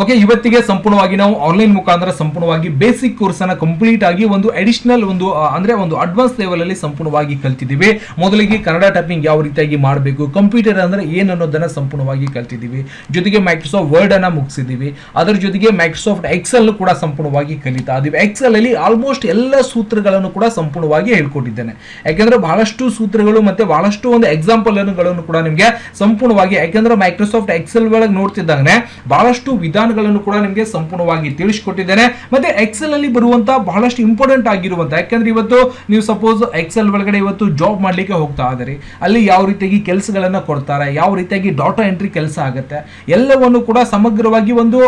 Okay ಇವತ್ತಿಗೆ ಸಂಪೂರ್ಣವಾಗಿ ನಾವು ಆನ್ಲೈನ್ ಮುಖಾಂತರ ಸಂಪೂರ್ಣವಾಗಿ ಬೇಸಿಕ್ ಕೋರ್ಸ್ ಅನ್ನ ಕಂಪ್ಲೀಟ್ ಆಗಿ ಒಂದು ಅಡಿಷನಲ್ ಒಂದು ಅಂದ್ರೆ ಒಂದು ಅಡ್ವಾನ್ಸ್ ಲೆವೆಲ್ ಅಲ್ಲಿ ಸಂಪೂರ್ಣವಾಗಿ ಕಲ್ತಿದ್ದೀವಿ. ಮೊದಲಿಗೆ ಕನ್ನಡ ಟೈಪಿಂಗ್ ಯಾವ ರೀತಿಯಾಗಿ ಮಾಡಬೇಕು ಕಂಪ್ಯೂಟರ್ ಅಂದ್ರೆ ಏನು ಅನ್ನೋದನ್ನ ಸಂಪೂರ್ಣವಾಗಿ ಕಲ್ತಿದ್ದೀವಿ. ಜೊತೆಗೆ ಮೈಕ್ರೋಸಾಫ್ಟ್ ವರ್ಡ್ ಅನ್ನ ಮುಗಿಸಿದೀವಿ ಅದರ ಜೊತೆಗೆ ಮೈಕ್ರೋಸಾಫ್ಟ್ ಎಕ್ಸೆಲ್ ಕೂಡ ಸಂಪೂರ್ಣವಾಗಿ ಕಲಿತಾ ಇದೀವಿ. ಎಕ್ಸೆಲ್ ಅಲ್ಲಿ ಆಲ್ಮೋಸ್ಟ್ ಎಲ್ಲ ಸೂತ್ರಗಳನ್ನು ಕೂಡ ಸಂಪೂರ್ಣವಾಗಿ ಹೇಳ್ಕೊಟ್ಟಿದ್ದೇನೆ. ಯಾಕೆಂದ್ರೆ ಬಹಳಷ್ಟು ಸೂತ್ರಗಳು ಮತ್ತೆ ಬಹಳಷ್ಟು ಒಂದು ಎಕ್ಸಾಂಪಲ್ ಕೂಡ ನಿಮಗೆ ಸಂಪೂರ್ಣವಾಗಿ, ಯಾಕೆಂದ್ರೆ ಮೈಕ್ರೋಸಾಫ್ಟ್ ಎಕ್ಸೆಲ್ ಒಳಗೆ ನೋಡ್ತಿದ್ದಂಗೆ ಬಹಳಷ್ಟು ವಿಧಾನಗಳನ್ನು ಕೂಡ ನಿಮಗೆ ಸಂಪೂರ್ಣವಾಗಿ ತಿಳಿಸಿಕೊಟ್ಟಿದ್ದೇನೆ. ಮತ್ತೆ ಎಕ್ಸೆಲ್ ಅಲ್ಲಿ ಬರುವಂತಹ ಬಹಳಷ್ಟು ಇಂಪಾರ್ಟೆಂಟ್ ಆಗಿರುವಂತ, ಯಾಕಂದ್ರೆ ಇವತ್ತು ನೀವು ಸಪೋಸ್ ಎಕ್ಸೆಲ್ ಒಳಗಡೆ ಇವತ್ತು ಜಾಬ್ ಮಾಡ್ಲಿಕ್ಕೆ ಹೋಗ್ತಾ ಇದ್ರಿ ಅಲ್ಲಿ ಯಾವ ರೀತಿಯಾಗಿ ಕೆಲಸಗಳನ್ನ ಕೊಡ್ತಾರೆ, ಯಾವ ರೀತಿಯಾಗಿ ಡಾಟಾ ಎಂಟ್ರಿ ಕೆಲಸ ಆಗುತ್ತೆ, ಎಲ್ಲವನ್ನು ಕೂಡ ಸಮಗ್ರವಾಗಿ ಒಂದು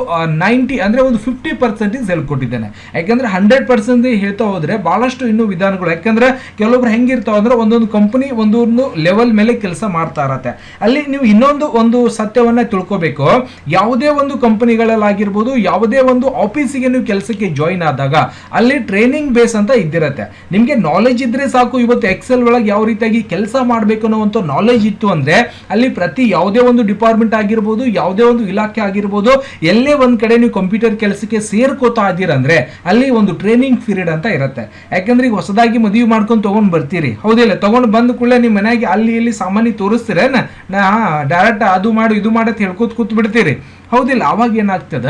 ನೈಂಟಿ ಅಂದ್ರೆ ಒಂದು ಫಿಫ್ಟಿ ಪರ್ಸೆಂಟೇಜ್ ಹೇಳ್ಕೊಟ್ಟಿದ್ದೇನೆ ಯಾಕಂದ್ರೆ ಹಂಡ್ರೆಡ್ ಪರ್ಸೆಂಟ್ ಹೇಳ್ತಾ ಹೋದ್ರೆ ಬಹಳಷ್ಟು ಇನ್ನು ವಿಧಾನಗಳು, ಯಾಕಂದ್ರೆ ಕೆಲವೊಬ್ರು ಹೆಂಗಿರ್ತಾವ ಅಂದ್ರೆ ಒಂದೊಂದು ಕಂಪನಿ ಒಂದೊಂದು ಲೆವೆಲ್ ಮೇಲೆ ಕೆಲಸ ಮಾಡ್ತಾ ಇರತ್ತೆ. ಅಲ್ಲಿ ನೀವು ಇನ್ನೊಂದು ಒಂದು ಸತ್ಯವನ್ನ ತಿಳ್ಕೋಬೇಕು. ಯಾವುದೇ ಒಂದು ಕಂಪನಿಗಳಲ್ಲಾಗಿರ್ಬೋದು ಯಾವುದೇ ಒಂದು ಆಫೀಸಿಗೆ ನೀವು ಕೆಲಸಕ್ಕೆ ಜಾಯಿನ್ ಆದಾಗ ಅಲ್ಲಿ ಟ್ರೈನಿಂಗ್ ಬೇಸ್ ಅಂತ ಇದ್ದಿರತ್ತೆ. ನಿಮಗೆ ನಾಲೆಜ್ ಇದ್ರೆ ಸಾಕು, ಇವತ್ತು ಎಕ್ಸೆಲ್ ಒಳಗೆ ಯಾವ ರೀತಿಯಾಗಿ ಕೆಲಸ ಮಾಡಬೇಕು ಅನ್ನೋವಂಥ ನಾಲೆಜ್ ಇತ್ತು ಅಂದರೆ ಅಲ್ಲಿ ಪ್ರತಿ ಯಾವುದೇ ಒಂದು ಡಿಪಾರ್ಟ್ಮೆಂಟ್ ಆಗಿರ್ಬೋದು, ಯಾವುದೇ ಒಂದು ಇಲಾಖೆ ಆಗಿರ್ಬೋದು, ಎಲ್ಲೇ ಒಂದು ಕಡೆ ನೀವು ಕಂಪ್ಯೂಟರ್ ಕೆಲಸಕ್ಕೆ ಸೇರ್ಕೋತಾ ಇದ್ದೀರಂದ್ರೆ ಅಲ್ಲಿ ಒಂದು ಟ್ರೈನಿಂಗ್ ಪೀರಿಯಡ್ ಅಂತ ಇರುತ್ತೆ. ಯಾಕಂದ್ರೆ ಈಗ ಹೊಸದಾಗಿ ಮದುವೆ ಮಾಡ್ಕೊಂಡು ತೊಗೊಂಡು ಬರ್ತೀರಿ. ಹೌದಿಲ್ಲ ತೊಗೊಂಡು ಬಂದ ಕೂಡಲೇ ನಿಮ್ಮ ಮನೆಯಾಗಿ ಅಲ್ಲಿ ಇಲ್ಲಿ ಸಾಮಾನ್ಯ ತೋರಿಸ್ತೀರೇನ? ನಾ ಡೈರೆಕ್ಟ್ ಅದು ಮಾಡು, ಇದು ಮಾಡತ್ ಹೇಳ್ಕೊತ ಕೂತ್ ಬಿಡ್ತೀರಿ ಹೌದಿಲ್ಲ, ಅವಾಗ ಏನಾಗ್ತದ?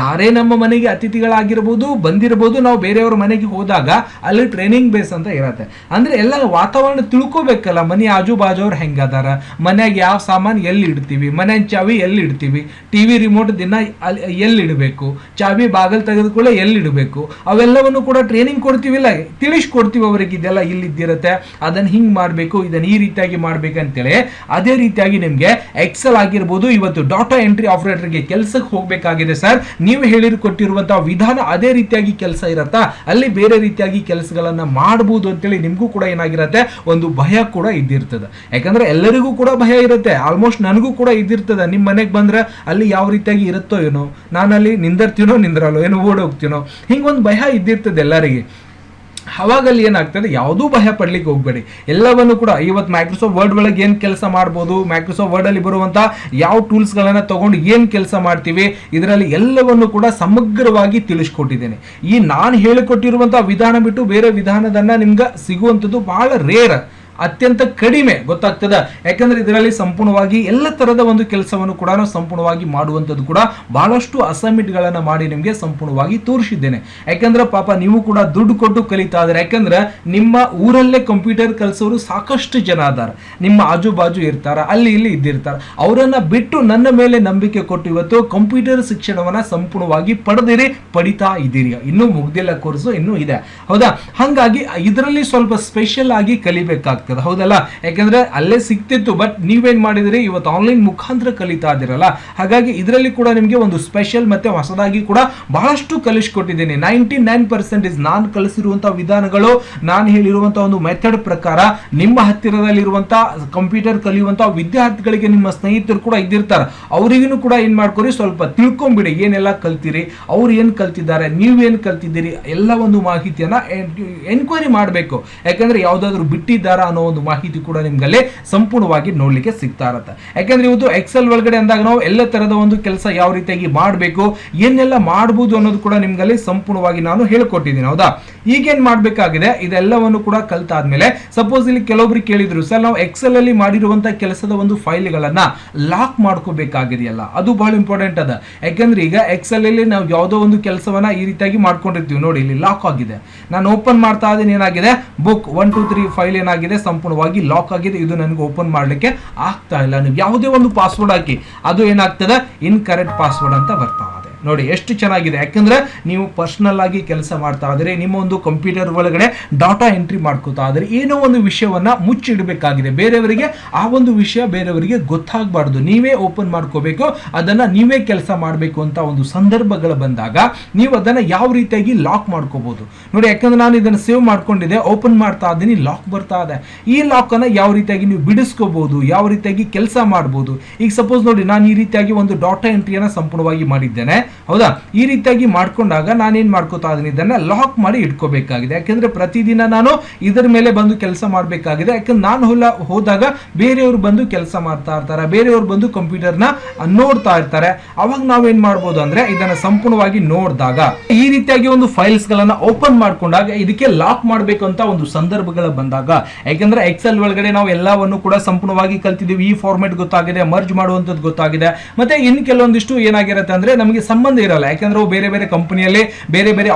ಯಾರೇ ನಮ್ಮ ಮನೆಗೆ ಅತಿಥಿಗಳಾಗಿರ್ಬೋದು, ಬಂದಿರ್ಬೋದು, ನಾವು ಬೇರೆಯವ್ರ ಮನೆಗೆ ಹೋದಾಗ ಅಲ್ಲಿ ಟ್ರೈನಿಂಗ್ ಬೇಸ್ ಅಂತ ಇರತ್ತೆ. ಅಂದ್ರೆ ಎಲ್ಲ ವಾತಾವರಣ ತಿಳ್ಕೊಬೇಕಲ್ಲ, ಮನೆ ಆಜು ಬಾಜು ಅವ್ರು ಹೆಂಗದಾರ? ಮನೆಯಾಗ ಯಾವ ಸಾಮಾನು ಎಲ್ಲಿ ಇಡ್ತೀವಿ? ಮನೆ ಚಾವಿ ಎಲ್ಲಿ ಇಡ್ತೀವಿ? ಟಿವಿ ರಿಮೋಟ್ ದಿನ ಅಲ್ಲಿ, ಎಲ್ಲಿ ಇಡಬೇಕು? ಚಾವಿ ಬಾಗಲ್ ತೆಗೆದುಕೊಳ್ಳೆ ಎಲ್ಲಿ ಇಡಬೇಕು? ಅವೆಲ್ಲವನ್ನು ಕೂಡ ಟ್ರೈನಿಂಗ್ ಕೊಡ್ತೀವಿಲ್ಲ, ತಿಳಿಸ್ಕೊಡ್ತೀವಿ ಅವರಿಗೆ, ಇದೆಲ್ಲ ಇಲ್ಲಿದ್ದಿರುತ್ತೆ ಅದನ್ನ ಹಿಂಗ್ ಮಾಡಬೇಕು ಇದನ್ನ ಈ ರೀತಿಯಾಗಿ ಮಾಡ್ಬೇಕಂತೇಳಿ ಅದೇ ರೀತಿಯಾಗಿ ನಿಮ್ಗೆ ಎಕ್ಸೆಲ್ ಆಗಿರ್ಬೋದು, ಇವತ್ತು ಡಾಟಾ ಎಂಟ್ರಿ ಆಪರೇಟರ್ಗೆ ಕೆಲಸಕ್ಕೆ ಹೋಗಬೇಕಾಗಿದೆ ಸರ್. ನೀವು ಹೇಳಿರು ಕೊಟ್ಟಿರುವಂತಹ ವಿಧಾನ ಅದೇ ರೀತಿಯಾಗಿ ಕೆಲಸ ಇರತ್ತಾ? ಅಲ್ಲಿ ಬೇರೆ ರೀತಿಯಾಗಿ ಕೆಲಸಗಳನ್ನ ಮಾಡಬಹುದು ಅಂತೇಳಿ ನಿಮಗೂ ಕೂಡ ಏನಾಗಿರತ್ತೆ? ಒಂದು ಭಯ ಕೂಡ ಇದ್ದಿರ್ತದೆ. ಯಾಕಂದ್ರೆ ಎಲ್ಲರಿಗೂ ಕೂಡ ಭಯ ಇರುತ್ತೆ. ಆಲ್ಮೋಸ್ಟ್ ನನಗೂ ಕೂಡ ಇದ್ದಿರ್ತದೆ. ನಿಮ್ಮ ಮನೆಗೆ ಬಂದ್ರೆ ಅಲ್ಲಿ ಯಾವ ರೀತಿಯಾಗಿ ಇರುತ್ತೋ ಏನೋ. ನಾನು ಅಲ್ಲಿ ನಿಂದಿರ್ತೀನೋ, ನಿಂದ್ರಲ್ಲೋ, ಏನೋ ಓಡೋಗ್ತೀನೋ. ಹಿಂಗೊಂದು ಭಯ ಇದ್ದಿರ್ತದೆ ಎಲ್ಲರಿಗೆ. ಅವಾಗ ಅಲ್ಲಿ ಏನಾಗ್ತದೆ ಯಾವುದೂ ಭಯ ಪಡ್ಲಿಕ್ಕೆ ಹೋಗ್ಬೇಡಿ. ಎಲ್ಲವನ್ನು ಕೂಡ ಇವತ್ತು ಮೈಕ್ರೋಸಾಫ್ಟ್ ವರ್ಡ್ ಒಳಗೆ ಏನು ಕೆಲಸ ಮಾಡ್ಬೋದು ಮೈಕ್ರೋಸಾಫ್ಟ್ ವರ್ಡ್ ಅಲ್ಲಿ ಬರುವಂತ ಯಾವ ಟೂಲ್ಸ್ಗಳನ್ನು ತಗೊಂಡು ಏನು ಕೆಲಸ ಮಾಡ್ತೀವಿ, ಇದರಲ್ಲಿ ಎಲ್ಲವನ್ನು ಕೂಡ ಸಮಗ್ರವಾಗಿ ತಿಳಿಸ್ಕೊಟ್ಟಿದ್ದೇನೆ. ಈ ನಾನು ಹೇಳಿಕೊಟ್ಟಿರುವಂಥ ವಿಧಾನ ಬಿಟ್ಟು ಬೇರೆ ವಿಧಾನದನ್ನ ನಿಮ್ಗೆ ಸಿಗುವಂಥದ್ದು ಬಹಳ ರೇರ್ ಅತ್ಯಂತ ಕಡಿಮೆ ಗೊತ್ತಾಗ್ತದ. ಯಾಕಂದ್ರೆ ಇದರಲ್ಲಿ ಸಂಪೂರ್ಣವಾಗಿ ಎಲ್ಲ ತರದ ಒಂದು ಕೆಲಸವನ್ನು ಕೂಡ ಸಂಪೂರ್ಣವಾಗಿ ಮಾಡುವಂಥದ್ದು ಕೂಡ ಬಹಳಷ್ಟು ಅಸೈನ್ಮೆಂಟ್ ಗಳನ್ನ ಮಾಡಿ ನಿಮಗೆ ಸಂಪೂರ್ಣವಾಗಿ ತೋರಿಸಿದ್ದೇನೆ. ಯಾಕಂದ್ರೆ ಪಾಪ ನೀವು ಕೂಡ ದುಡ್ಡು ಕೊಟ್ಟು ಕಲಿತಾ ಇದ್ರೆ ಯಾಕಂದ್ರೆ ನಿಮ್ಮ ಊರಲ್ಲೇ ಕಂಪ್ಯೂಟರ್ ಕಲಿಸೋರು ಸಾಕಷ್ಟು ಜನ ಅದಾರ. ನಿಮ್ಮ ಆಜು ಬಾಜು ಇರ್ತಾರ, ಅಲ್ಲಿ ಇಲ್ಲಿ ಇದ್ದಿರ್ತಾರ. ಅವರನ್ನ ಬಿಟ್ಟು ನನ್ನ ಮೇಲೆ ನಂಬಿಕೆ ಕೊಟ್ಟು ಇವತ್ತು ಕಂಪ್ಯೂಟರ್ ಶಿಕ್ಷಣವನ್ನ ಸಂಪೂರ್ಣವಾಗಿ ಪಡೆದಿರಿ, ಪಡಿತಾ ಇದ್ದೀರಿ. ಇನ್ನೂ ಮುಗ್ದಿಲ್ಲ ಕೋರ್ಸು, ಇನ್ನೂ ಇದೆ. ಹೌದಾ? ಹಂಗಾಗಿ ಇದರಲ್ಲಿ ಸ್ವಲ್ಪ ಸ್ಪೆಷಲ್ ಆಗಿ ಕಲಿಬೇಕಾಗ್ತದೆ. ಹೌದಲ್ಲ? ಯಾಕೆಂದ್ರೆ ಅಲ್ಲೇ ಸಿಕ್ತಿತ್ತು ಬಟ್ ನೀವೇನ್ ಮಾಡಿದ್ರಿ? ಇವತ್ತು ಆನ್ಲೈನ್ ಮುಖಾಂತರ ಕಲಿತಾ ಇದ್ದೀರಲ್ಲ? ಹಾಗಾಗಿ ಇದರಲ್ಲಿ ಕೂಡ ನಿಮಗೆ ಒಂದು ಸ್ಪೆಷಲ್ ಮತ್ತೆ ಹೊಸದಾಗಿ ಕೂಡ ಬಹಳಷ್ಟು ಕಲಿಸ್ಕೊಟ್ಟಿದ್ದೀನಿ. ನೈಂಟಿ ನೈನ್ ಪರ್ಸೆಂಟೇಜ್ ನಾನು ಕಲಿಸಿರುವಂತಹ ವಿಧಾನಗಳು, ನಾನು ಹೇಳಿರುವಂತಹ ಒಂದು ಮೆಥಡ್ ಪ್ರಕಾರ ನಿಮ್ಮ ಹತ್ತಿರದಲ್ಲಿರುವಂತಹ ಕಂಪ್ಯೂಟರ್ ಕಲಿಯುವಂತಹ ವಿದ್ಯಾರ್ಥಿಗಳಿಗೆ ನಿಮ್ಮ ಸ್ನೇಹಿತರು ಕೂಡ ಇದ್ದಿರ್ತಾರೆ. ಅವರಿಗೂ ಕೂಡ ಏನ್ ಮಾಡ್ಕೊರಿ, ಸ್ವಲ್ಪ ತಿಳ್ಕೊಂಬಿಡಿ, ಏನೆಲ್ಲ ಕಲ್ತಿರಿ, ಅವ್ರು ಏನ್ ಕಲ್ತಿದ್ದಾರೆ ನೀವೇನು ಕಲ್ತಿದ್ದೀರಿ, ಎಲ್ಲ ಒಂದು ಮಾಹಿತಿಯನ್ನ ಎನ್ಕ್ವೈರಿ ಮಾಡಬೇಕು. ಯಾಕಂದ್ರೆ ಯಾವ್ದಾದ್ರು ಬಿಟ್ಟಿದ್ದಾರಾ ಅನ್ನೋ ಒಂದು ಮಾಹಿತಿ ಕೂಡ ನಿಮ್ಗಲ್ಲಿ ಸಂಪೂರ್ಣವಾಗಿ ನೋಡ್ಲಿಕ್ಕೆ ಸಿಗ್ತಾ ಇರುತ್ತೆ. ಯಾಕಂದ್ರೆ ಇವತ್ತು ಎಕ್ಸೆಲ್ ಒಳಗಡೆ ಅಂದಾಗ ನಾವು ಎಲ್ಲ ತರದ ಒಂದು ಕೆಲಸ ಯಾವ ರೀತಿಯಾಗಿ ಮಾಡಬೇಕು, ಏನೆಲ್ಲ ಮಾಡಬಹುದು ಅನ್ನೋದು ಕೂಡ ನಿಮ್ಗಲ್ಲಿ ಸಂಪೂರ್ಣವಾಗಿ ನಾನು ಹೇಳ್ಕೊಟ್ಟಿದ್ದೀನಿ, ಹೌದಾ? ಈಗೇನ್ ಮಾಡ್ಬೇಕಾಗಿದೆ, ಇದೆಲ್ಲವನ್ನು ಕೂಡ ಕಲ್ತಾದ್ಮೇಲೆ ಸಪೋಸ್ ಇಲ್ಲಿ ಕೆಲವೊಬ್ರು ಕೇಳಿದ್ರು, ಸರ್, ನಾವು ಎಕ್ಸೆಲ್ ಅಲ್ಲಿ ಮಾಡಿರುವಂತಹ ಕೆಲಸದ ಒಂದು ಫೈಲ್ಗಳನ್ನ ಲಾಕ್ ಮಾಡ್ಕೋಬೇಕಾಗಿದೆಯಲ್ಲ, ಅದು ಬಹಳ ಇಂಪಾರ್ಟೆಂಟ್ ಅದ. ಯಾಕಂದ್ರೆ ಈಗ ಎಕ್ಸೆಲ್ ಅಲ್ಲಿ ನಾವು ಯಾವುದೋ ಒಂದು ಕೆಲಸವನ್ನ ಈ ರೀತಿಯಾಗಿ ಮಾಡ್ಕೊಂಡಿರ್ತೀವಿ, ನೋಡಿ, ಇಲ್ಲಿ ಲಾಕ್ ಆಗಿದೆ. ನಾನು ಓಪನ್ ಮಾಡ್ತಾ ಇದ್ದೀನಿ, ಏನಾಗಿದೆ? Book one two three file ಏನಾಗಿದೆ? ಸಂಪೂರ್ಣವಾಗಿ ಲಾಕ್ ಆಗಿದೆ. ಇದು ನನಗೆ ಓಪನ್ ಮಾಡಲಿಕ್ಕೆ ಆಗ್ತಾ ಇಲ್ಲ. ನೀವು ಯಾವುದೇ ಒಂದು ಪಾಸ್ವರ್ಡ್ ಹಾಕಿ, ಅದು ಏನಾಗ್ತದೆ? ಇನ್ಕರೆಕ್ಟ್ ಪಾಸ್ವರ್ಡ್ ಅಂತ ಬರ್ತಾ ಇದೆ. ನೋಡಿ ಎಷ್ಟು ಚೆನ್ನಾಗಿದೆ. ಯಾಕಂದ್ರೆ ನೀವು ಪರ್ಸನಲ್ ಆಗಿ ಕೆಲಸ ಮಾಡ್ತಾ ಇದ್ದರೆ, ನಿಮ್ಮ ಒಂದು ಕಂಪ್ಯೂಟರ್ ಒಳಗಡೆ ಡಾಟಾ ಎಂಟ್ರಿ ಮಾಡ್ಕೋತಾ ಇದ್ದರೆ, ಏನೋ ಒಂದು ವಿಷಯವನ್ನ ಮುಚ್ಚಿಡಬೇಕಾಗಿದೆ. ಬೇರೆಯವರಿಗೆ ಆ ಒಂದು ವಿಷಯ ಬೇರೆಯವರಿಗೆ ಗೊತ್ತಾಗಬಾರ್ದು. ನೀವೇ ಓಪನ್ ಮಾಡ್ಕೋಬೇಕು, ಅದನ್ನ ನೀವೇ ಕೆಲಸ ಮಾಡಬೇಕು ಅಂತ ಒಂದು ಸಂದರ್ಭಗಳು ಬಂದಾಗ ನೀವು ಅದನ್ನ ಯಾವ ರೀತಿಯಾಗಿ ಲಾಕ್ ಮಾಡ್ಕೋಬಹುದು. ನೋಡಿ, ಯಾಕಂದ್ರೆ ನಾನು ಇದನ್ನು ಸೇವ್ ಮಾಡ್ಕೊಂಡಿದ್ದೆ ಓಪನ್ ಮಾಡ್ತಾ ಇದ್ದೀನಿ ಲಾಕ್ ಬರ್ತಾ ಇದೆ. ಈ ಲಾಕನ್ನು ಯಾವ ರೀತಿಯಾಗಿ ನೀವು ಬಿಡಿಸ್ಕೋಬಹುದು, ಯಾವ ರೀತಿಯಾಗಿ ಕೆಲಸ ಮಾಡಬಹುದು ಈಗ ಸಪೋಸ್ ನೋಡಿ, ನಾನು ಈ ರೀತಿಯಾಗಿ ಒಂದು ಡಾಟಾ ಎಂಟ್ರಿಯನ್ನು ಸಂಪೂರ್ಣವಾಗಿ ಮಾಡಿದ್ದೇನೆ. ಹೌದಾ? ಈ ರೀತಿಯಾಗಿ ಮಾಡ್ಕೊಂಡಾಗ ನಾನೇನ್ ಮಾಡ್ಕೋತಾ ಇದೀನಿ ಇದನ್ನ ಲಾಕ್ ಮಾಡಿ ಇಟ್ಕೋಬೇಕಾಗಿದೆ. ಯಾಕಂದ್ರೆ ಪ್ರತಿದಿನ ನಾನು ಇದರ ಮೇಲೆ ಬಂದು ಕೆಲಸ ಮಾಡಬೇಕಾಗಿದೆ. ಯಾಕಂದ್ರೆ ನಾನು ಹೊಲ ಹೋದಾಗ ಬೇರೆಯವರು ಬಂದು ಕೆಲಸ ಮಾಡ್ತಾ ಇರ್ತಾರೆ. ಬೇರೆಯವರು ಬಂದು ಕಂಪ್ಯೂಟರ್ನ ನೋಡ್ತಾ ಇರ್ತಾರೆ. ಅವಾಗ ನಾವೇನ್ ಮಾಡ್ಬೋದು ಅಂದ್ರೆ ಇದನ್ನ ಸಂಪೂರ್ಣವಾಗಿ ನೋಡಿದಾಗ ಈ ರೀತಿಯಾಗಿ ಒಂದು ಫೈಲ್ಸ್ ಗಳನ್ನ ಓಪನ್ ಮಾಡ್ಕೊಂಡಾಗ ಇದಕ್ಕೆ ಲಾಕ್ ಮಾಡಬೇಕು ಅಂತ ಒಂದು ಸಂದರ್ಭಗಳು ಬಂದಾಗ, ಯಾಕಂದ್ರೆ ಎಕ್ಸೆಲ್ ಒಳಗಡೆ ನಾವು ಎಲ್ಲವನ್ನು ಕೂಡ ಸಂಪೂರ್ಣವಾಗಿ ಕಲ್ತಿದ್ದೀವಿ. ಈ ಫಾರ್ಮೆಟ್ ಗೊತ್ತಾಗಿದೆ ಮರ್ಜ್ ಮಾಡುವಂಥದ್ದು ಗೊತ್ತಾಗಿದೆ. ಮತ್ತೆ ಇನ್ನು ಕೆಲವೊಂದಿಷ್ಟು ಏನಾಗಿರುತ್ತೆ ಅಂದ್ರೆ ನಮಗೆ ಸಂಬಂಧ ಇರಲ್ಲ. ಯಾಕೆಂದ್ರೆ ಅವು ಬೇರೆ ಬೇರೆ ಕಂಪನಿಯಲ್ಲಿ ಬೇರೆ ಬೇರೆ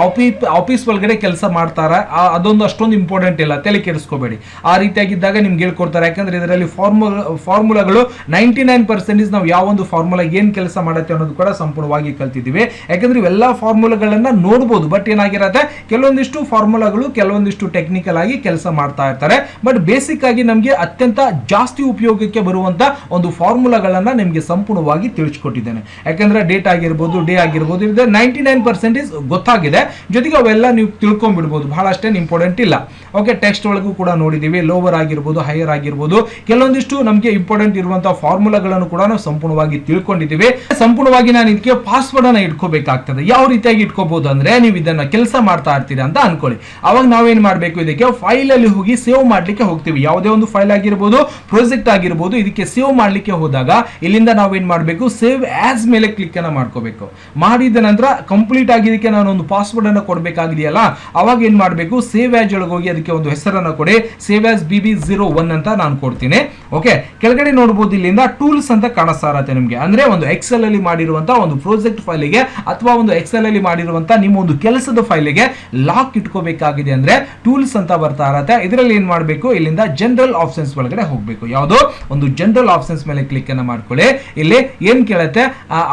ಆಫೀಸ್ ಒಳಗಡೆ ಕೆಲಸ ಮಾಡ್ತಾರೆ. ಅದೊಂದು ಅಷ್ಟೊಂದು ಇಂಪಾರ್ಟೆಂಟ್ ಇಲ್ಲ. ತಲೆ ಕೆಡಿಸ್ಕೋಬೇಡಿ. ಆ ರೀತಿಯಾಗಿದ್ದಾಗ ನಿಮ್ಗೆ ಹೇಳ್ಕೊಡ್ತಾರೆ. ಯಾಕಂದ್ರೆ ಇದರಲ್ಲಿ ಫಾರ್ಮುಲಾ ಫಾರ್ಮುಲಾಗಳು ನೈಂಟಿ ನೈನ್ ಪರ್ಸೆಂಟೇಜ್ ನಾವು ಯಾವ ಒಂದು ಫಾರ್ಮುಲಾ ಏನ್ ಕೆಲಸ ಮಾಡುತ್ತೆ ಅನ್ನೋದು ಕೂಡ ಸಂಪೂರ್ಣವಾಗಿ ಕಲ್ತಿದ್ದೀವಿ. ಯಾಕಂದ್ರೆ ಇವೆಲ್ಲ ಫಾರ್ಮುಲಾಗಳನ್ನ ನೋಡ್ಬೋದು. ಬಟ್ ಏನಾಗಿರತ್ತೆ? ಕೆಲವೊಂದಿಷ್ಟು ಫಾರ್ಮುಲಾಗಳು ಕೆಲವೊಂದಿಷ್ಟು ಟೆಕ್ನಿಕಲ್ ಆಗಿ ಕೆಲಸ ಮಾಡ್ತಾ ಇರ್ತಾರೆ. ಬಟ್ ಬೇಸಿಕ್ ಆಗಿ ನಮಗೆ ಅತ್ಯಂತ ಜಾಸ್ತಿ ಉಪಯೋಗಕ್ಕೆ ಬರುವಂತ ಒಂದು ಫಾರ್ಮುಲಾಗಳನ್ನ ನಿಮಗೆ ಸಂಪೂರ್ಣವಾಗಿ ತಿಳಿಸ್ಕೊಟ್ಟಿದ್ದೇನೆ. ಯಾಕಂದ್ರೆ ಡೇಟ್ ಆಗಿರ್ಬೋದು ಡೇ ಆಗಿರ್ಬೋದು. ಇದು ನೈಂಟಿ ನೈನ್ ಪರ್ಸೆಂಟೇಜ್ ಗೊತ್ತಾಗಿದೆ. ಜೊತೆಗೆ ಅವೆಲ್ಲ ನೀವು ತಿಳ್ಕೊಂಡ್ಬಿಡ್ಬೋದು. ಬಹಳಷ್ಟೇನು ಇಂಪಾರ್ಟೆಂಟ್ ಇಲ್ಲ. ಓಕೆ ಟೆಕ್ಸ್ಟ್ ಒಳಗೂ ಕೂಡ ನೋಡಿದ್ದೀವಿ. ಲೋವರ್ ಆಗಿರ್ಬೋದು ಹೈಯರ್ ಆಗಿರ್ಬೋದು. ಕೆಲವೊಂದಿಷ್ಟು ನಮಗೆ ಇಂಪಾರ್ಟೆಂಟ್ ಇರುವಂತಹ ಫಾರ್ಮುಲಾಗಳನ್ನು ಕೂಡ ನಾವು ಸಂಪೂರ್ಣವಾಗಿ ತಿಳ್ಕೊಂಡಿದ್ದೀವಿ. ಸಂಪೂರ್ಣವಾಗಿ ನಾನು ಇದಕ್ಕೆ ಪಾಸ್ವರ್ಡ್ ಅನ್ನ ಇಟ್ಕೋಬೇಕಾಗ್ತದೆ. ಯಾವ ರೀತಿಯಾಗಿ ಇಟ್ಕೋಬಹುದು ಅಂದ್ರೆ ನೀವು ಇದನ್ನ ಕೆಲಸ ಮಾಡ್ತಾ ಇರ್ತೀರಾ ಅಂತ ಅನ್ಕೊಳ್ಳಿ. ಅವಾಗ ನಾವೇನ್ ಮಾಡಬೇಕು? ಇದಕ್ಕೆ ಫೈಲ್ ಅಲ್ಲಿ ಹೋಗಿ ಸೇವ್ ಮಾಡ್ಲಿಕ್ಕೆ ಹೋಗ್ತೀವಿ. ಯಾವುದೇ ಒಂದು ಫೈಲ್ ಆಗಿರ್ಬೋದು ಪ್ರಾಜೆಕ್ಟ್ ಆಗಿರ್ಬೋದು, ಇದಕ್ಕೆ ಸೇವ್ ಮಾಡ್ಲಿಕ್ಕೆ ಹೋದಾಗ ಇಲ್ಲಿಂದ ನಾವೇನ್ ಮಾಡಬೇಕು? ಸೇವ್ ಆಸ್ ಮೇಲೆ ಕ್ಲಿಕ್ ಅನ್ನ ಮಾಡ್ಕೋಬೇಕು. ಮಾಡಿದ ನಂತರ ಕಂಪ್ಲೀಟ್ ಆಗಿದ್ದಕ್ಕೆ ನಾನು ಒಂದು ಪಾಸ್ವರ್ಡ್ ಅನ್ನು ಕೊಡಬೇಕಾಗಿದೆಯಲ್ಲ? ಅವಾಗ ಏನ್ ಮಾಡಬೇಕು? ಸೇವ್ ಆಸ್ ಒಳಗೆ ಹೋಗಿ ಅದಕ್ಕೆ ಒಂದು ಹೆಸರನ್ನ ಕೊಡಿ. Save as B B zero one ಅಂತ ನಾನು ಕೊಡ್ತೀನಿ. ಓಕೆ ಕೆಳಗಡೆ ನೋಡಬಹುದು ಇಲ್ಲಿಂದ ಟೂಲ್ಸ್ ಅಂತ ಕಾಣಿಸ್ತಾ ಇರತ್ತೆ ನಿಮಗೆ. ಅಂದ್ರೆ ಒಂದು ಎಕ್ಸೆಲ್ ಅಲ್ಲಿ ಮಾಡಿರುವಂತಹ ಒಂದು ಪ್ರಾಜೆಕ್ಟ್ ಫೈಲಿಗೆ ಅಥವಾ ಒಂದು ಎಕ್ಸೆಲ್ ಅಲ್ಲಿ ಮಾಡಿರುವಂತಹ ನಿಮ್ಮ ಒಂದು ಕೆಲಸದ ಫೈಲಿಗೆ ಲಾಕ್ ಇಟ್ಕೋಬೇಕಾಗಿದೆ ಅಂದ್ರೆ ಟೂಲ್ಸ್ ಅಂತ ಬರ್ತಾ ಇರತ್ತೆ ಇದರಲ್ಲಿ ಏನ್ ಮಾಡಬೇಕು? ಇಲ್ಲಿಂದ ಜನರಲ್ ಆಪ್ಷನ್ಸ್ ಒಳಗಡೆ ಹೋಗಬೇಕು. ಯಾವುದೋ? ಒಂದು ಜನರಲ್ ಆಪ್ಷನ್ಸ್ ಮೇಲೆ ಕ್ಲಿಕ್ ಅನ್ನ ಮಾಡ್ಕೊಳ್ಳಿ. ಇಲ್ಲಿ ಏನ್ ಕೇಳುತ್ತೆ?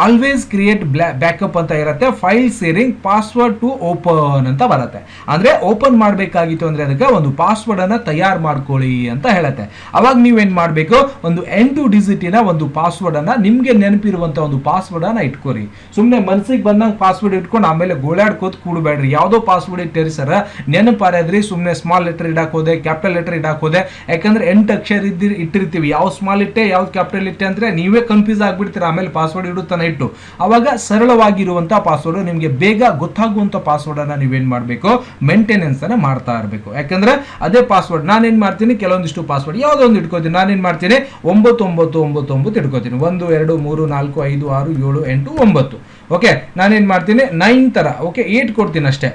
ಆಲ್ವೇಸ್ ಕ್ರಿಯೇಟ್ ಬ್ಯಾಕಪ್ ಅಂತ ಇರುತ್ತೆ. File sharing password to open ಅಂತ ಬರುತ್ತೆ. ಅಂದ್ರೆ ಓಪನ್ ಮಾಡಬೇಕಾಗಿತ್ತು ಅಂದರೆ ಅದಕ್ಕೆ ಒಂದು ಪಾಸ್ವರ್ಡ್ ಅನ್ನ ತಯಾರು ಮಾಡ್ಕೊಳ್ಳಿ ಅಂತ ಹೇಳುತ್ತೆ. ಅವಾಗ ನೀವೇನು ಮಾಡಬೇಕು? ಒಂದು ಎಂಟು ಡಿಜಿಟಿನ ಒಂದು ಪಾಸ್ವರ್ಡ್ ನಿಮಗೆ ನೆನಪಿರುವಂಥ ಒಂದು ಪಾಸ್ವರ್ಡ್ ಅನ್ನ ಇಟ್ಕೋರಿ. ಸುಮ್ಮನೆ ಮನಸ್ಸಿಗೆ ಬಂದಂಗೆ ಪಾಸ್ವರ್ಡ್ ಇಟ್ಕೊಂಡು ಆಮೇಲೆ ಗೋಳಾಡ್ಕೋತ್ ಕೂಡಬೇಡ್ರಿ. ಯಾವುದೋ ಪಾಸ್ವರ್ಡ್ ಇಟ್ಟಿರಿ ಸರ್ ನೆನಪಾರದ್ರಿ ಸುಮ್ಮನೆ ಸ್ಮಾಲ್ ಲೆಟರ್ ಇಡಾಕೋದೆ ಕ್ಯಾಪಿಟಲ್ ಲೆಟರ್ ಇಡಾಕೋದೆ ಯಾಕಂದ್ರೆ ಎಂಟು ಅಕ್ಷರ ಇದ್ದಿ ಇಟ್ಟಿರ್ತೀವಿ. ಯಾವ ಸ್ಮಾಲ್ ಇಟ್ಟೆ ಯಾವ್ದು ಕ್ಯಾಪಿಟಲ್ ಇಟ್ಟೆ ಅಂದ್ರೆ ನೀವೇ ಕನ್ಫ್ಯೂಸ್ ಆಗ್ಬಿಡ್ತೀರ. ಆಮೇಲೆ ಪಾಸ್ವರ್ಡ್ ಇಡುತ್ತಾನೆ ಇಟ್ಟು. ಅವಾಗ ಸರಳವಾಗಿರುವಂತ ಪಾಸ್ವರ್ಡ್ ನಿಮಗೆ ಬೇಗ ಗೊತ್ತಾಗುವಂತ ಪಾಸ್ವರ್ಡ್ ಅನ್ನ ನೀವೇನ್ ಮಾಡಬೇಕು? ಮೇಂಟೆನೆನ್ಸ್ ಅನ್ನ ಮಾಡ್ತಾ ಇರಬೇಕು. ಯಾಕಂದ್ರೆ ಅದೇ ಪಾಸ್ವರ್ಡ್ ನಾನೇನ್ ಮಾಡ್ತೀನಿ? ಕೆಲವೊಂದಿಷ್ಟು ಪಾಸ್ವರ್ಡ್ ಯಾವುದೋ ಒಂದು ಇಟ್ಕೋತೀನಿ? ನಾನೇನ್ ಮಾಡ್ತೀನಿ? ಒಂಬತ್ತು ಒಂಬತ್ತು ಒಂಬತ್ತು ಒಂಬತ್ತು ಇಟ್ಕೋತೀನಿ. ಒಂದು, ಎರಡು, ಮೂರು, ನಾಲ್ಕು, ಐದು, ಆರು, ಏಳು, ಎಂಟು, ಒಂಬತ್ತು. ಓಕೆ ನಾನೇನ್ ಮಾಡ್ತೀನಿ? ನೈನ್ ತರ. ಓಕೆ ಏಟ್ ಕೊಡ್ತೀನಿ ಅಷ್ಟೇ.